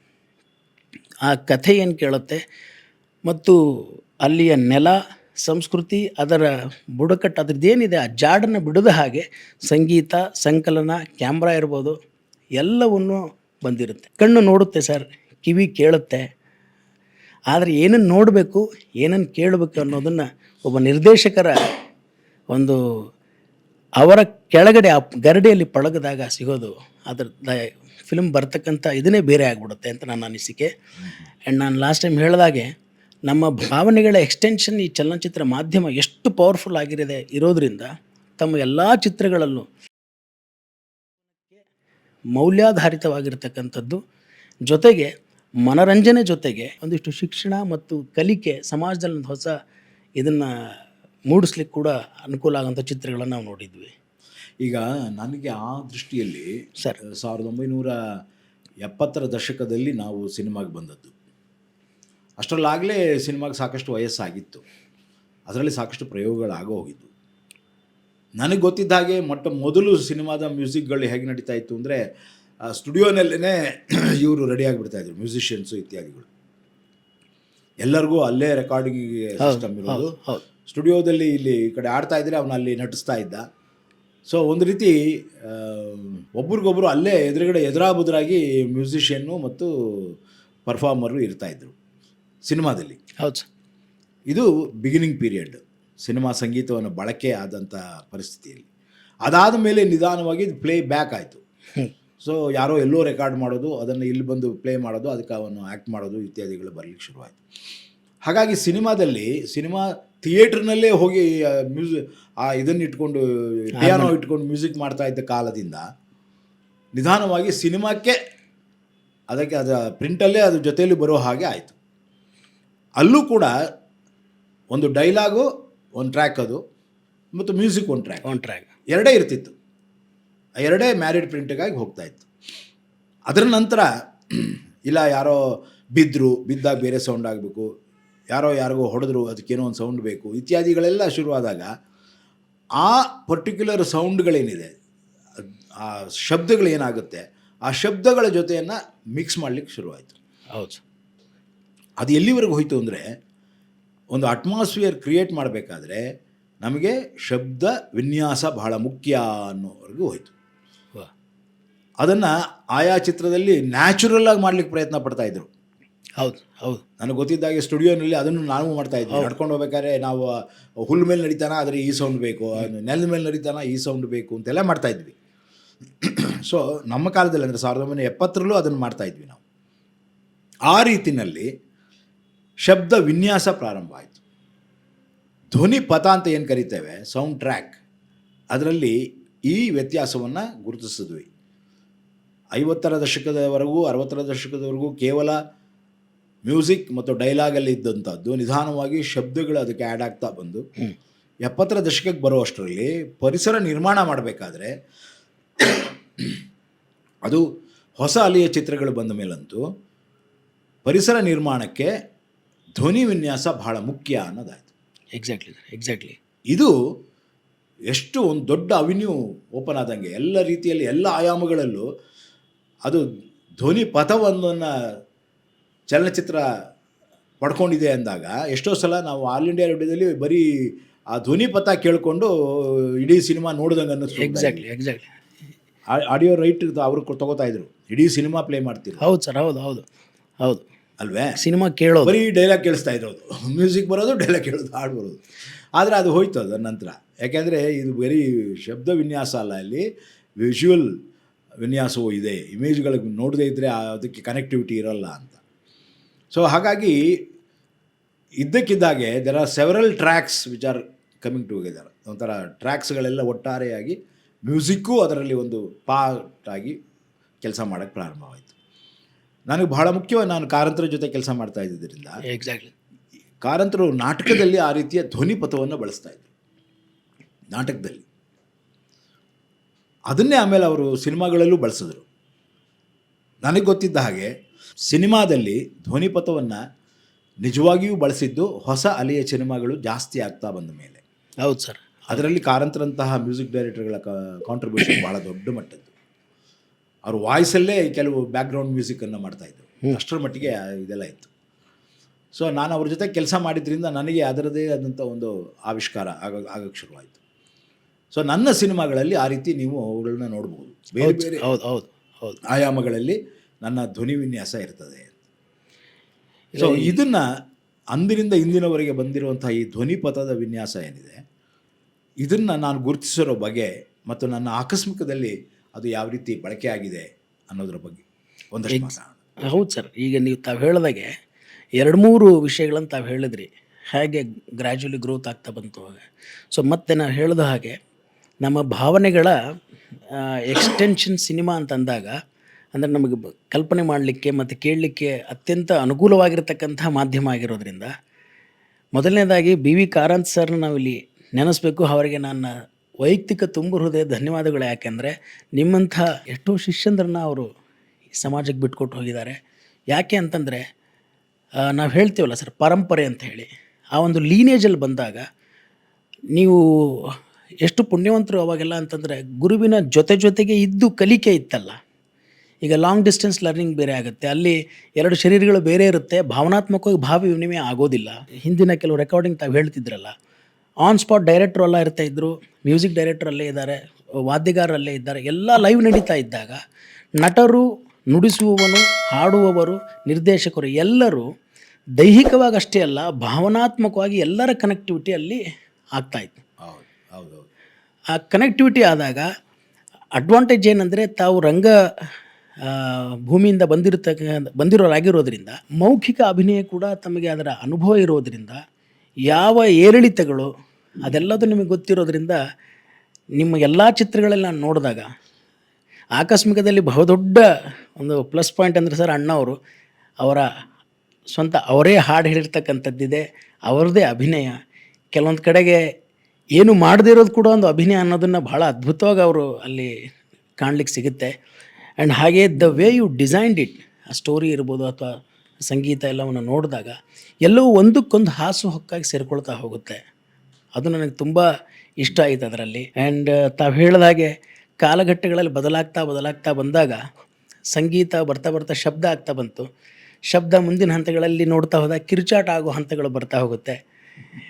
ಆ ಕಥೆ ಏನು ಕೇಳುತ್ತೆ? ಮತ್ತು ಅಲ್ಲಿಯ ನೆಲ, ಸಂಸ್ಕೃತಿ, ಅದರ ಬುಡಕಟ್ಟು ಅದ್ರದ್ದೇನಿದೆ ಆ ಜಾಡನ್ನು ಬಿಡದ ಹಾಗೆ ಸಂಗೀತ, ಸಂಕಲನ ಕ್ಯಾಮ್ರಾ ಇರ್ಬೋದು, ಎಲ್ಲವನ್ನು ಬಂದಿರುತ್ತೆ. ಕಣ್ಣು ನೋಡುತ್ತೆ ಸರ್, ಕಿವಿ ಕೇಳುತ್ತೆ. ಆದರೆ ಏನನ್ನು ನೋಡಬೇಕು ಏನನ್ನು ಕೇಳಬೇಕು ಅನ್ನೋದನ್ನು ಒಬ್ಬ ನಿರ್ದೇಶಕರ ಒಂದು ಅವರ ಕೆಳಗಡೆ ಆ ಗರಡಿಯಲ್ಲಿ ಪಳಗದಾಗ ಸಿಗೋದು, ಅದ್ರ ಫಿಲ್ಮ್ ಬರ್ತಕ್ಕಂಥ ಇದನ್ನೇ ಬೇರೆ ಆಗಿಬಿಡುತ್ತೆ ಅಂತ ನನ್ನ ಅನಿಸಿಕೆ. ಆ್ಯಂಡ್ ನಾನು ಲಾಸ್ಟ್ ಟೈಮ್ ಹೇಳಿದಾಗೆ, ನಮ್ಮ ಭಾವನೆಗಳ ಎಕ್ಸ್ಟೆನ್ಷನ್ ಈ ಚಲನಚಿತ್ರ ಮಾಧ್ಯಮ ಎಷ್ಟು ಪವರ್ಫುಲ್ ಆಗಿರಿದೆ ಇರೋದರಿಂದ ತಮ್ಮ ಎಲ್ಲ ಚಿತ್ರಗಳಲ್ಲೂ ಮೌಲ್ಯಾಧಾರಿತವಾಗಿರ್ತಕ್ಕಂಥದ್ದು ಜೊತೆಗೆ ಮನರಂಜನೆ ಜೊತೆಗೆ ಒಂದಿಷ್ಟು ಶಿಕ್ಷಣ ಮತ್ತು ಕಲಿಕೆ ಸಮಾಜದಲ್ಲಿ ಒಂದು ಹೊಸ ಇದನ್ನು ಮೂಡಿಸ್ಲಿಕ್ಕೆ ಕೂಡ ಅನುಕೂಲ ಆಗೋಂಥ ಚಿತ್ರಗಳನ್ನು ನಾವು ನೋಡಿದ್ವಿ. ಈಗ ನನಗೆ ಆ ದೃಷ್ಟಿಯಲ್ಲಿ ಸರ್. ಸಾವಿರದ ಒಂಬೈನೂರ ಎಪ್ಪತ್ತರ ದಶಕದಲ್ಲಿ ನಾವು ಸಿನಿಮಾಗೆ ಬಂದದ್ದು. ಅಷ್ಟರಲ್ಲಾಗಲೇ ಸಿನಿಮಾಗೆ ಸಾಕಷ್ಟು ವಯಸ್ಸಾಗಿತ್ತು. ಅದರಲ್ಲಿ ಸಾಕಷ್ಟು ಪ್ರಯೋಗಗಳಾಗೋ ಹೋಗಿದ್ದು. ನನಗೆ ಗೊತ್ತಿದ್ದ ಹಾಗೆ ಮೊಟ್ಟ ಮೊದಲು ಸಿನಿಮಾದ ಮ್ಯೂಸಿಕ್ಗಳು ಹೇಗೆ ನಡೀತಾ ಇತ್ತು ಅಂದರೆ ಸ್ಟುಡಿಯೋನಲ್ಲೇ ಇವರು ರೆಡಿ ಆಗಿಬಿಡ್ತಾಯಿದ್ರು ಮ್ಯೂಸಿಷಿಯನ್ಸು ಇತ್ಯಾದಿಗಳು. ಎಲ್ಲರಿಗೂ ಅಲ್ಲೇ ರೆಕಾರ್ಡಿಂಗ್ ಸಿಸ್ಟಮ್ ಇರೋದು. ಸ್ಟುಡಿಯೋದಲ್ಲಿ ಇಲ್ಲಿ ಈ ಕಡೆ ಆಡ್ತಾ ಇದ್ದರೆ ಅವನು ಅಲ್ಲಿ ನಟಿಸ್ತಾ ಇದ್ದ. ಸೊ ಒಂದು ರೀತಿ ಆ, ಒಬ್ರಿಗೊಬ್ರು ಅಲ್ಲೇ ಎದುರುಗಡೆ ಎದುರಾಬುದುರಾಗಿ ಮ್ಯೂಸಿಷಿಯನ್ನು ಮತ್ತು ಪರ್ಫಾರ್ಮರು ಇರ್ತಾಯಿದ್ರು ಸಿನಿಮಾದಲ್ಲಿ. ಹೌದು ಸರ್. ಇದು ಬಿಗಿನಿಂಗ್ ಪೀರಿಯಡ್ ಸಿನಿಮಾ ಸಂಗೀತವನ್ನು ಬಳಕೆ ಆದಂಥ ಪರಿಸ್ಥಿತಿಯಲ್ಲಿ. ಅದಾದ ಮೇಲೆ ನಿಧಾನವಾಗಿ ಪ್ಲೇ ಬ್ಯಾಕ್ ಆಯಿತು. ಸೊ ಯಾರೋ ಎಲ್ಲೋ ರೆಕಾರ್ಡ್ ಮಾಡೋದು ಅದನ್ನು ಇಲ್ಲಿ ಬಂದು ಪ್ಲೇ ಮಾಡೋದು ಅದಕ್ಕೆ ಅವನು ಆ್ಯಕ್ಟ್ ಮಾಡೋದು ಇತ್ಯಾದಿಗಳು ಬರಲಿಕ್ಕೆ ಶುರುವಾಯಿತು. ಹಾಗಾಗಿ ಸಿನಿಮಾದಲ್ಲಿ ಸಿನಿಮಾ ಥಿಯೇಟ್ರ್ನಲ್ಲೇ ಹೋಗಿ ಮ್ಯೂಸಿ ಆ ಇದನ್ನು ಇಟ್ಕೊಂಡು ಪಿಯಾನೋ ಇಟ್ಕೊಂಡು ಮ್ಯೂಸಿಕ್ ಮಾಡ್ತಾ ಇದ್ದ ಕಾಲದಿಂದ ನಿಧಾನವಾಗಿ ಸಿನಿಮಾಕ್ಕೆ ಅದಕ್ಕೆ ಅದು ಪ್ರಿಂಟಲ್ಲೇ ಅದ್ರ ಜೊತೆಯಲ್ಲಿ ಬರೋ ಹಾಗೆ ಆಯಿತು. ಅಲ್ಲೂ ಕೂಡ ಒಂದು ಡೈಲಾಗು ಒಂದು ಟ್ರ್ಯಾಕ್ ಅದು ಮತ್ತು ಮ್ಯೂಸಿಕ್ ಒಂದು ಟ್ರ್ಯಾಕ್ ಒಂದು ಟ್ರ್ಯಾಕ್ ಎರಡೇ ಇರ್ತಿತ್ತು. ಎರಡೇ ಮ್ಯಾರಿಡ್ ಪ್ರಿಂಟಿಗಾಗಿ ಹೋಗ್ತಾ ಇತ್ತು. ಅದರ ನಂತರ ಇಲ್ಲ ಯಾರೋ ಬಿದ್ದರು ಬಿದ್ದಾಗ ಬೇರೆ ಸೌಂಡ್ ಆಗಬೇಕು ಯಾರೋ ಯಾರಿಗೋ ಹೊಡೆದ್ರು ಅದಕ್ಕೇನೋ ಒಂದು ಸೌಂಡ್ ಬೇಕು ಇತ್ಯಾದಿಗಳೆಲ್ಲ ಶುರುವಾದಾಗ ಆ ಪರ್ಟಿಕ್ಯುಲರ್ ಸೌಂಡ್ಗಳೇನಿದೆ ಆ ಶಬ್ದಗಳೇನಾಗುತ್ತೆ ಆ ಶಬ್ದಗಳ ಜೊತೆಯನ್ನು ಮಿಕ್ಸ್ ಮಾಡಲಿಕ್ಕೆ ಶುರುವಾಯಿತು. ಹೌದು. ಅದು ಎಲ್ಲಿವರೆಗೂ ಹೋಯಿತು ಅಂದರೆ ಒಂದು ಅಟ್ಮಾಸ್ಫಿಯರ್ ಕ್ರಿಯೇಟ್ ಮಾಡಬೇಕಾದ್ರೆ ನಮಗೆ ಶಬ್ದ ವಿನ್ಯಾಸ ಬಹಳ ಮುಖ್ಯ ಅನ್ನೋವರೆಗೂ ಹೋಯಿತು. ಅದನ್ನು ಆಯಾ ಚಿತ್ರದಲ್ಲಿ ನ್ಯಾಚುರಲ್ ಆಗಿ ಮಾಡ್ಲಿಕ್ಕೆ ಪ್ರಯತ್ನ ಪಡ್ತಾ ಇದ್ರು. ಹೌದು ಹೌದು. ನನಗೆ ಗೊತ್ತಿದ್ದಾಗೆ ಸ್ಟುಡಿಯೋನಲ್ಲಿ ಅದನ್ನು ನಾವು ಮಾಡ್ತಾ ಇದ್ವಿ ನಡ್ಕೊಂಡು ಹೋಗ್ಬೇಕಾದ್ರೆ ನಾವು ಹುಲ್ ಮೇಲೆ ನಡೀತಾನ? ಆದರೆ ಈ ಸೌಂಡ್ ಬೇಕು. ನೆಲದ ಮೇಲೆ ನಡೀತಾನ? ಈ ಸೌಂಡ್ ಬೇಕು ಅಂತೆಲ್ಲ ಮಾಡ್ತಾ ಇದ್ವಿ ಸೊ ನಮ್ಮ ಕಾಲದಲ್ಲಿ ಅಂದರೆ ಸಾವಿರದ ಒಂಬೈನೂರ ಎಪ್ಪತ್ತರಲ್ಲೂ ಅದನ್ನು ಮಾಡ್ತಾ ಇದ್ವಿ ನಾವು. ಆ ರೀತಿಯಲ್ಲಿ ಶಬ್ದ ವಿನ್ಯಾಸ ಪ್ರಾರಂಭ ಆಯಿತು. ಧ್ವನಿ ಪಥ ಅಂತ ಏನು ಕರಿತೇವೆ? ಸೌಂಡ್ ಟ್ರ್ಯಾಕ್ ಅದರಲ್ಲಿ ಈ ವ್ಯತ್ಯಾಸವನ್ನು ಗುರುತಿಸಿದ್ವಿ. ಐವತ್ತರ ದಶಕದವರೆಗೂ ಅರವತ್ತರ ದಶಕದವರೆಗೂ ಕೇವಲ ಮ್ಯೂಸಿಕ್ ಮತ್ತು ಡೈಲಾಗಲ್ಲಿ ಇದ್ದಂಥದ್ದು ನಿಧಾನವಾಗಿ ಶಬ್ದಗಳು ಅದಕ್ಕೆ ಆ್ಯಡ್ ಆಗ್ತಾ ಬಂದು. ಎಪ್ಪತ್ತರ ದಶಕಕ್ಕೆ ಬರುವಷ್ಟರಲ್ಲಿ ಪರಿಸರ ನಿರ್ಮಾಣ ಮಾಡಬೇಕಾದ್ರೆ ಅದು ಹೊಸ ಅಲಿಯ ಚಿತ್ರಗಳು ಬಂದ ಮೇಲಂತೂ ಪರಿಸರ ನಿರ್ಮಾಣಕ್ಕೆ ಧ್ವನಿ ವಿನ್ಯಾಸ ಬಹಳ ಮುಖ್ಯ ಅನ್ನೋದಾಯಿತು. ಎಕ್ಸಾಕ್ಟ್ಲಿ ಎಕ್ಸಾಕ್ಟ್ಲಿ ಇದು ಎಷ್ಟು ಒಂದು ದೊಡ್ಡ ಅವಿನ್ಯೂ ಓಪನ್ ಆದಂಗೆ ಎಲ್ಲ ರೀತಿಯಲ್ಲಿ ಎಲ್ಲ ಆಯಾಮಗಳಲ್ಲೂ ಅದು ಧ್ವನಿ ಪಥವೊಂದನ್ನು ಚಲನಚಿತ್ರ ಪಡ್ಕೊಂಡಿದೆ ಅಂದಾಗ ಎಷ್ಟೋ ಸಲ ನಾವು ಆಲ್ ಇಂಡಿಯಾ ರೇಡಿಯೋದಲ್ಲಿ ಬರೀ ಆ ಧ್ವನಿ ಪಥ ಕೇಳಿಕೊಂಡು ಇಡೀ ಸಿನಿಮಾ ನೋಡ್ದಂಗೆ ಅನ್ನಿಸ್ತು ಎಕ್ಸಾಕ್ಟ್ಲಿ ಎಕ್ಸಾಕ್ಟ್ಲಿ ಆಡಿಯೋ ರೈಟ್ ಅವರು ತಗೋತಾ ಇದ್ರು. ಇಡೀ ಸಿನಿಮಾ ಪ್ಲೇ ಮಾಡ್ತಿದ್ರು. ಹೌದು ಸರ್ ಹೌದು ಹೌದು ಹೌದು. ಅಲ್ವೇ? ಸಿನಿಮಾ ಕೇಳೋದು. ಬರೀ ಡೈಲಾಗ್ ಕೇಳಿಸ್ತಾ ಇರೋದು. ಮ್ಯೂಸಿಕ್ ಬರೋದು ಡೈಲಾಗ್ ಕೇಳೋದು ಹಾಡು ಬರೋದು. ಆದರೆ ಅದು ಹೋಯ್ತು ಅದರ ನಂತರ. ಯಾಕೆಂದರೆ ಇದು ಬರೀ ಶಬ್ದ ವಿನ್ಯಾಸ ಅಲ್ಲ ಇಲ್ಲಿ ವಿಜುವಲ್ ವಿನ್ಯಾಸವೂ ಇದೆ. ಇಮೇಜ್ಗಳಿಗೆ ನೋಡದೇ ಇದ್ದರೆ ಅದಕ್ಕೆ ಕನೆಕ್ಟಿವಿಟಿ ಇರಲ್ಲ ಅಂತ. ಸೊ ಹಾಗಾಗಿ ಇದ್ದಕ್ಕಿದ್ದಾಗೆ there are several tracks which are coming together ಒಂಥರ ಟ್ರ್ಯಾಕ್ಸ್ಗಳೆಲ್ಲ ಒಟ್ಟಾರೆಯಾಗಿ ಮ್ಯೂಸಿಕ್ಕೂ ಅದರಲ್ಲಿ ಒಂದು ಪಾರ್ಟ್ ಆಗಿ ಕೆಲಸ ಮಾಡೋಕ್ಕೆ ಪ್ರಾರಂಭವಾಯಿತು. ನನಗೆ ಬಹಳ ಮುಖ್ಯವಾಗಿ ನಾನು ಕಾರಂತರ ಜೊತೆ ಕೆಲಸ ಮಾಡ್ತಾ ಇದ್ದಿದ್ದರಿಂದ ಎಕ್ಸಾಕ್ಟ್ಲಿ ಕಾರಂತರು ನಾಟಕದಲ್ಲಿ ಆ ರೀತಿಯ ಧ್ವನಿ ಪಥವನ್ನು ಬಳಸ್ತಾ ಇದ್ದರು ನಾಟಕದಲ್ಲಿ. ಅದನ್ನೇ ಆಮೇಲೆ ಅವರು ಸಿನಿಮಾಗಳಲ್ಲೂ ಬಳಸಿದ್ರು. ನನಗೆ ಗೊತ್ತಿದ್ದ ಹಾಗೆ ಸಿನಿಮಾದಲ್ಲಿ ಧ್ವನಿಪಥವನ್ನು ನಿಜವಾಗಿಯೂ ಬಳಸಿದ್ದು ಹೊಸ ಅಲೆಯ ಸಿನಿಮಾಗಳು ಜಾಸ್ತಿ ಆಗ್ತಾ ಬಂದ ಮೇಲೆ. ಹೌದು ಸರ್. ಅದರಲ್ಲಿ ಕಾರಂತರಂತಹ ಮ್ಯೂಸಿಕ್ ಡೈರೆಕ್ಟರ್ಗಳ ಕಾಂಟ್ರಿಬ್ಯೂಷನ್ ಭಾಳ ದೊಡ್ಡ ಮಟ್ಟದ್ದು. ಅವ್ರ ವಾಯ್ಸಲ್ಲೇ ಕೆಲವು ಬ್ಯಾಕ್ಗ್ರೌಂಡ್ ಮ್ಯೂಸಿಕನ್ನು ಮಾಡ್ತಾಯಿದ್ರು ಅಷ್ಟರ ಮಟ್ಟಿಗೆ ಇದೆಲ್ಲ ಇತ್ತು. ಸೊ ನಾನು ಅವ್ರ ಜೊತೆ ಕೆಲಸ ಮಾಡಿದ್ರಿಂದ ನನಗೆ ಅದರದೇ ಆದಂಥ ಒಂದು ಆವಿಷ್ಕಾರ ಆಗ ಆಗಕ್ಕೆ ಶುರುವಾಯಿತು. ಸೊ ನನ್ನ ಸಿನಿಮಾಗಳಲ್ಲಿ ಆ ರೀತಿ ನೀವು ಅವುಗಳನ್ನ ನೋಡ್ಬೋದು. ಬೇರೆ ಬೇರೆ ಹೌದು ಹೌದು ಹೌದು. ಆಯಾಮಗಳಲ್ಲಿ ನನ್ನ ಧ್ವನಿ ವಿನ್ಯಾಸ ಇರ್ತದೆ ಸೊ ಇದನ್ನು ಅಂದಿನಿಂದ ಇಂದಿನವರೆಗೆ ಬಂದಿರುವಂಥ ಈ ಧ್ವನಿ ಪಥದ ವಿನ್ಯಾಸ ಏನಿದೆ ಇದನ್ನು ನಾನು ಗುರುತಿಸಿರೋ ಬಗ್ಗೆ ಮತ್ತು ನನ್ನ ಆಕಸ್ಮಿಕದಲ್ಲಿ ಅದು ಯಾವ ರೀತಿ ಬಳಕೆ ಆಗಿದೆ ಅನ್ನೋದ್ರ ಬಗ್ಗೆ ಒಂದಷ್ಟು ಹೌದು ಸರ್ ಈಗ ನೀವು ತಾವು ಹೇಳಿದಾಗೆ ಎರಡು ಮೂರು ವಿಷಯಗಳನ್ನು ತಾವು ಹೇಳಿದ್ರಿ ಹೇಗೆ ಗ್ರ್ಯಾಜುಲಿ ಗ್ರೋತ್ ಆಗ್ತಾ ಬಂತು ಹಾಗೆ. ಸೊ ಮತ್ತೆ ನಾನು ಹೇಳಿದ ಹಾಗೆ ನಮ್ಮ ಭಾವನೆಗಳ ಎಕ್ಸ್ಟೆನ್ಷನ್ ಸಿನಿಮಾ ಅಂತ ಅಂದಾಗ, ಅಂದರೆ ನಮಗೆ ಕಲ್ಪನೆ ಮಾಡಲಿಕ್ಕೆ ಮತ್ತು ಕೇಳಲಿಕ್ಕೆ ಅತ್ಯಂತ ಅನುಕೂಲವಾಗಿರತಕ್ಕಂಥ ಮಾಧ್ಯಮ ಆಗಿರೋದ್ರಿಂದ, ಮೊದಲನೇದಾಗಿ ಬಿ ವಿ ಕಾರಂತ್ ಸರ್ನ ನಾವಿಲ್ಲಿ ನೆನೆಸ್ಬೇಕು. ಅವರಿಗೆ ನನ್ನ ವೈಯಕ್ತಿಕ ತುಂಬ ಹೃದಯ ಧನ್ಯವಾದಗಳು. ಯಾಕೆಂದರೆ ನಿಮ್ಮಂಥ ಎಷ್ಟೋ ಶಿಷ್ಯಂದ್ರನ್ನ ಅವರು ಈ ಸಮಾಜಕ್ಕೆ ಬಿಟ್ಕೊಟ್ಟು ಹೋಗಿದ್ದಾರೆ. ಯಾಕೆ ಅಂತಂದರೆ ನಾವು ಹೇಳ್ತೀವಲ್ಲ ಸರ್, ಪರಂಪರೆ ಅಂತ ಹೇಳಿ. ಆ ಒಂದು ಲೀನೇಜಲ್ಲಿ ಬಂದಾಗ, ನೀವು ಎಷ್ಟು ಪುಣ್ಯವಂತರು ಅವಾಗೆಲ್ಲ ಅಂತಂದರೆ ಗುರುವಿನ ಜೊತೆ ಜೊತೆಗೆ ಇದ್ದು ಕಲಿಕೆ ಇತ್ತಲ್ಲ. ಈಗ ಲಾಂಗ್ ಡಿಸ್ಟೆನ್ಸ್ ಲರ್ನಿಂಗ್ ಬೇರೆ ಆಗುತ್ತೆ. ಅಲ್ಲಿ ಎರಡು ಶರೀರಗಳು ಬೇರೆ ಇರುತ್ತೆ. ಭಾವನಾತ್ಮಕವಾಗಿ ಭಾವ ವಿನಿಮಯ ಆಗೋದಿಲ್ಲ. ಹಿಂದಿನ ಕೆಲವು ರೆಕಾರ್ಡಿಂಗ್ ತಾವು ಹೇಳ್ತಿದ್ರಲ್ಲ. ಆನ್ ಸ್ಪಾಟ್ ಡೈರೆಕ್ಟ್ರು ಎಲ್ಲ ಇರ್ತಾ ಇದ್ದರು ಮ್ಯೂಸಿಕ್ ಡೈರೆಕ್ಟರ್ ಅಲ್ಲೇ ಇದ್ದಾರೆ. ವಾದ್ಯಗಾರರಲ್ಲೇ ಇದ್ದಾರೆ. ಎಲ್ಲ ಲೈವ್ ನಡೀತಾ ಇದ್ದಾಗ ನಟರು, ನುಡಿಸುವವನು, ಹಾಡುವವರು, ನಿರ್ದೇಶಕರು ಎಲ್ಲರೂ ದೈಹಿಕವಾಗಿ ಅಷ್ಟೇ ಅಲ್ಲ, ಭಾವನಾತ್ಮಕವಾಗಿ ಎಲ್ಲರ ಕನೆಕ್ಟಿವಿಟಿ ಅಲ್ಲಿ ಆಗ್ತಾಯಿತ್ತು ಹೌದು ಹೌದು ಹೌದು. ಆ ಕನೆಕ್ಟಿವಿಟಿ ಆದಾಗ ಅಡ್ವಾಂಟೇಜ್ ಏನಂದರೆ ತಾವು ರಂಗ ಭೂಮಿಯಿಂದ ಬಂದಿರತಕ್ಕ, ಬಂದಿರೋರಾಗಿರೋದ್ರಿಂದ ಮೌಖಿಕ ಅಭಿನಯ ಕೂಡ ತಮಗೆ ಅದರ ಅನುಭವ ಇರೋದರಿಂದ ಯಾವ ಏರಿಳಿತಗಳು ಅದೆಲ್ಲದೂ ನಿಮಗೆ ಗೊತ್ತಿರೋದ್ರಿಂದ ನಿಮ್ಮ ಎಲ್ಲ ಚಿತ್ರಗಳಲ್ಲಿ ನಾನು ನೋಡಿದಾಗ ಆಕಸ್ಮಿಕದಲ್ಲಿ ಬಹುದೊಡ್ಡ ಒಂದು ಪ್ಲಸ್ ಪಾಯಿಂಟ್ ಅಂದರೆ ಸರ್ ಅಣ್ಣವರು ಅವರ ಸ್ವಂತ ಅವರೇ ಹಾಡು ಹೇಳಿರ್ತಕ್ಕಂಥದ್ದಿದೆ, ಅವರದೇ ಅಭಿನಯ. ಕೆಲವೊಂದು ಕಡೆಗೆ ಏನು ಮಾಡದೇ ಇರೋದು ಕೂಡ ಒಂದು ಅಭಿನಯ ಅನ್ನೋದನ್ನು ಭಾಳ ಅದ್ಭುತವಾಗಿ ಅವರು ಅಲ್ಲಿ ಕಾಣಲಿಕ್ಕೆ ಸಿಗುತ್ತೆ. ಆ್ಯಂಡ್ ಹಾಗೆ the way you designed it ಆ ಸ್ಟೋರಿ ಇರ್ಬೋದು ಅಥವಾ ಸಂಗೀತ ಎಲ್ಲವನ್ನು ನೋಡಿದಾಗ ಎಲ್ಲವೂ ಒಂದಕ್ಕೊಂದು ಹಾಸು ಹೊಕ್ಕಾಗಿ ಸೇರಿಕೊಳ್ತಾ ಹೋಗುತ್ತೆ. ಅದು ನನಗೆ ತುಂಬ ಇಷ್ಟ ಆಯಿತು ಅದರಲ್ಲಿ. ಆ್ಯಂಡ್ ತಾವು ಹೇಳಿದ ಹಾಗೆ ಕಾಲಘಟ್ಟಗಳಲ್ಲಿ ಬದಲಾಗ್ತಾ ಬದಲಾಗ್ತಾ ಬಂದಾಗ ಸಂಗೀತ ಬರ್ತಾ ಬರ್ತಾ ಶಬ್ದ ಆಗ್ತಾ ಬಂತು. ಶಬ್ದ ಮುಂದಿನ ಹಂತಗಳಲ್ಲಿ ನೋಡ್ತಾ ಹೋದಾಗ ಕಿರುಚಾಟ ಆಗೋ ಹಂತಗಳು ಬರ್ತಾ ಹೋಗುತ್ತೆ.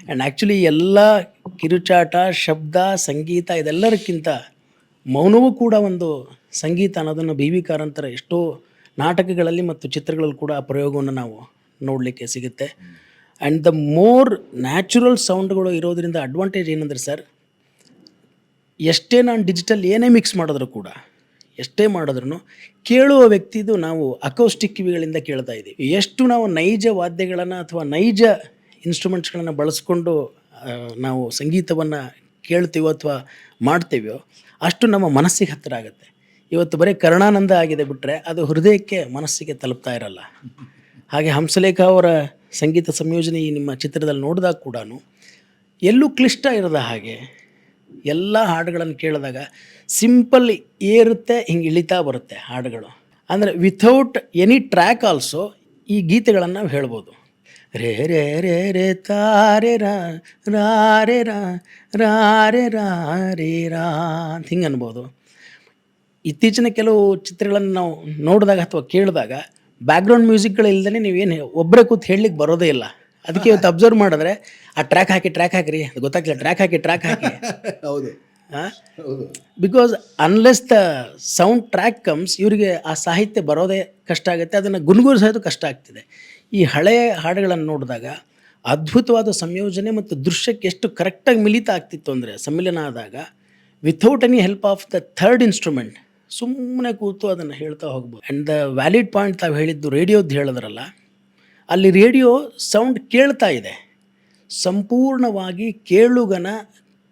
ಆ್ಯಂಡ್ ಆ್ಯಕ್ಚುಲಿ ಎಲ್ಲ ಕಿರುಚಾಟ, ಶಬ್ದ, ಸಂಗೀತ ಇದೆಲ್ಲದಕ್ಕಿಂತ ಮೌನವೂ ಕೂಡ ಒಂದು ಸಂಗೀತ ಅನ್ನೋದನ್ನು ಬಿ ವಿ ಕಾರಂತರ ಎಷ್ಟೋ ನಾಟಕಗಳಲ್ಲಿ ಮತ್ತು ಚಿತ್ರಗಳಲ್ಲಿ ಕೂಡ ಆ ಪ್ರಯೋಗವನ್ನು ನಾವು ನೋಡಲಿಕ್ಕೆ ಸಿಗುತ್ತೆ. ಆ್ಯಂಡ್ ದ ಮೋರ್ ನ್ಯಾಚುರಲ್ ಸೌಂಡ್ಗಳು ಇರೋದರಿಂದ ಅಡ್ವಾಂಟೇಜ್ ಏನಂದರೆ ಸರ್ ಎಷ್ಟೇ ನಾನು ಡಿಜಿಟಲ್ ಏನೇ ಮಿಕ್ಸ್ ಮಾಡಿದ್ರು ಕೂಡ, ಎಷ್ಟೇ ಮಾಡಿದ್ರು ಕೇಳುವ ವ್ಯಕ್ತಿದು ನಾವು ಅಕೌಸ್ಟಿಕ್ ಕಿವಿಗಳಿಂದ ಕೇಳ್ತಾ ಇದ್ದೀವಿ ಎಷ್ಟು ನಾವು ನೈಜ ವಾದ್ಯಗಳನ್ನು ಅಥವಾ ನೈಜ ಇನ್ಸ್ಟ್ರೂಮೆಂಟ್ಸ್ಗಳನ್ನು ಬಳಸ್ಕೊಂಡು ನಾವು ಸಂಗೀತವನ್ನು ಕೇಳ್ತೀವೋ ಅಥವಾ ಮಾಡ್ತೀವೋ, ಅಷ್ಟು ನಮ್ಮ ಮನಸ್ಸಿಗೆ ಹತ್ತಿರ ಆಗುತ್ತೆ. ಇವತ್ತು ಬರೀ ಕರ್ಣಾನಂದ ಆಗಿದೆ ಬಿಟ್ಟರೆ ಅದು ಹೃದಯಕ್ಕೆ ಮನಸ್ಸಿಗೆ ತಲುಪ್ತಾ ಇರಲ್ಲ. ಹಾಗೆ ಹಂಸಲೇಖ ಅವರ ಸಂಗೀತ ಸಂಯೋಜನೆ ಈ ನಿಮ್ಮ ಚಿತ್ರದಲ್ಲಿ ನೋಡಿದಾಗ ಕೂಡ ಎಲ್ಲೂ ಕ್ಲಿಷ್ಟ ಇರದ ಹಾಗೆ ಎಲ್ಲ ಹಾಡುಗಳನ್ನು ಕೇಳಿದಾಗ ಸಿಂಪಲ್ ಏರುತ್ತೆ, ಹಿಂಗೆ ಇಳಿತಾ ಬರುತ್ತೆ ಹಾಡುಗಳು. ಅಂದರೆ ವಿಥೌಟ್ ಎನಿ ಟ್ರ್ಯಾಕ್ ಆಲ್ಸೋ ಈ ಗೀತೆಗಳನ್ನು ನಾವು ಹೇಳ್ಬೋದು. ರೇ ರೇ ರೇ ರೇ ತಾರೆ ರಾ ರಾ ರೇ ರಾ ರಾ ರೇ ರಾ ರೇ ರಾ ಅಂತ ಹಿಂಗೆ ಅನ್ಬೋದು. ಇತ್ತೀಚಿನ ಕೆಲವು ಚಿತ್ರಗಳನ್ನು ನಾವು ನೋಡಿದಾಗ ಅಥವಾ ಕೇಳಿದಾಗ ಬ್ಯಾಕ್ಗ್ರೌಂಡ್ ಮ್ಯೂಸಿಕ್ಗಳು ಇಲ್ದೇ ನೀವೇನು ಒಬ್ಬರೇ ಕೂತ್ ಹೇಳಲಿಕ್ಕೆ ಬರೋದೇ ಇಲ್ಲ. ಅದಕ್ಕೆ ಇವತ್ತು ಅಬ್ಸರ್ವ್ ಮಾಡಿದ್ರೆ ಆ ಟ್ರ್ಯಾಕ್ ಹಾಕಿ ಟ್ರ್ಯಾಕ್ ಹಾಕಿರಿ ಅದು ಗೊತ್ತಾಗ್ಲಿಲ್ಲ ಟ್ರ್ಯಾಕ್ ಹಾಕಿ ಟ್ರ್ಯಾಕ್ ಹಾಕಿ. ಹೌದು. ಹೌದು. Because unless the sound track comes ಇವರಿಗೆ ಆ ಸಾಹಿತ್ಯ ಬರೋದೇ ಕಷ್ಟ ಆಗುತ್ತೆ ಅದನ್ನು ಗುನ್ಗುರಿಸೋದು ಕಷ್ಟ ಆಗ್ತಿದೆ. ಈ ಹಳೆಯ ಹಾಡುಗಳನ್ನು ನೋಡಿದಾಗ ಅದ್ಭುತವಾದ ಸಂಯೋಜನೆ ಮತ್ತು ದೃಶ್ಯಕ್ಕೆ ಎಷ್ಟು ಕರೆಕ್ಟಾಗಿ ಮಿಲಿತ ಆಗ್ತಿತ್ತು ಅಂದರೆ ಸಮ್ಮಿಲನ ಆದಾಗ without any help of the third instrument ಸುಮ್ಮನೆ ಕೂತು ಅದನ್ನು ಹೇಳ್ತಾ ಹೋಗ್ಬೋದು. ಆ್ಯಂಡ್ ದ ವ್ಯಾಲಿಡ್ ಪಾಯಿಂಟ್ ತಾವು ಹೇಳಿದ್ದು ರೇಡಿಯೋದ್ದು ಹೇಳಿದ್ರಲ್ಲ, ಅಲ್ಲಿ ರೇಡಿಯೋ ಸೌಂಡ್ ಕೇಳ್ತಾ ಇದೆ. ಸಂಪೂರ್ಣವಾಗಿ ಕೇಳುಗನ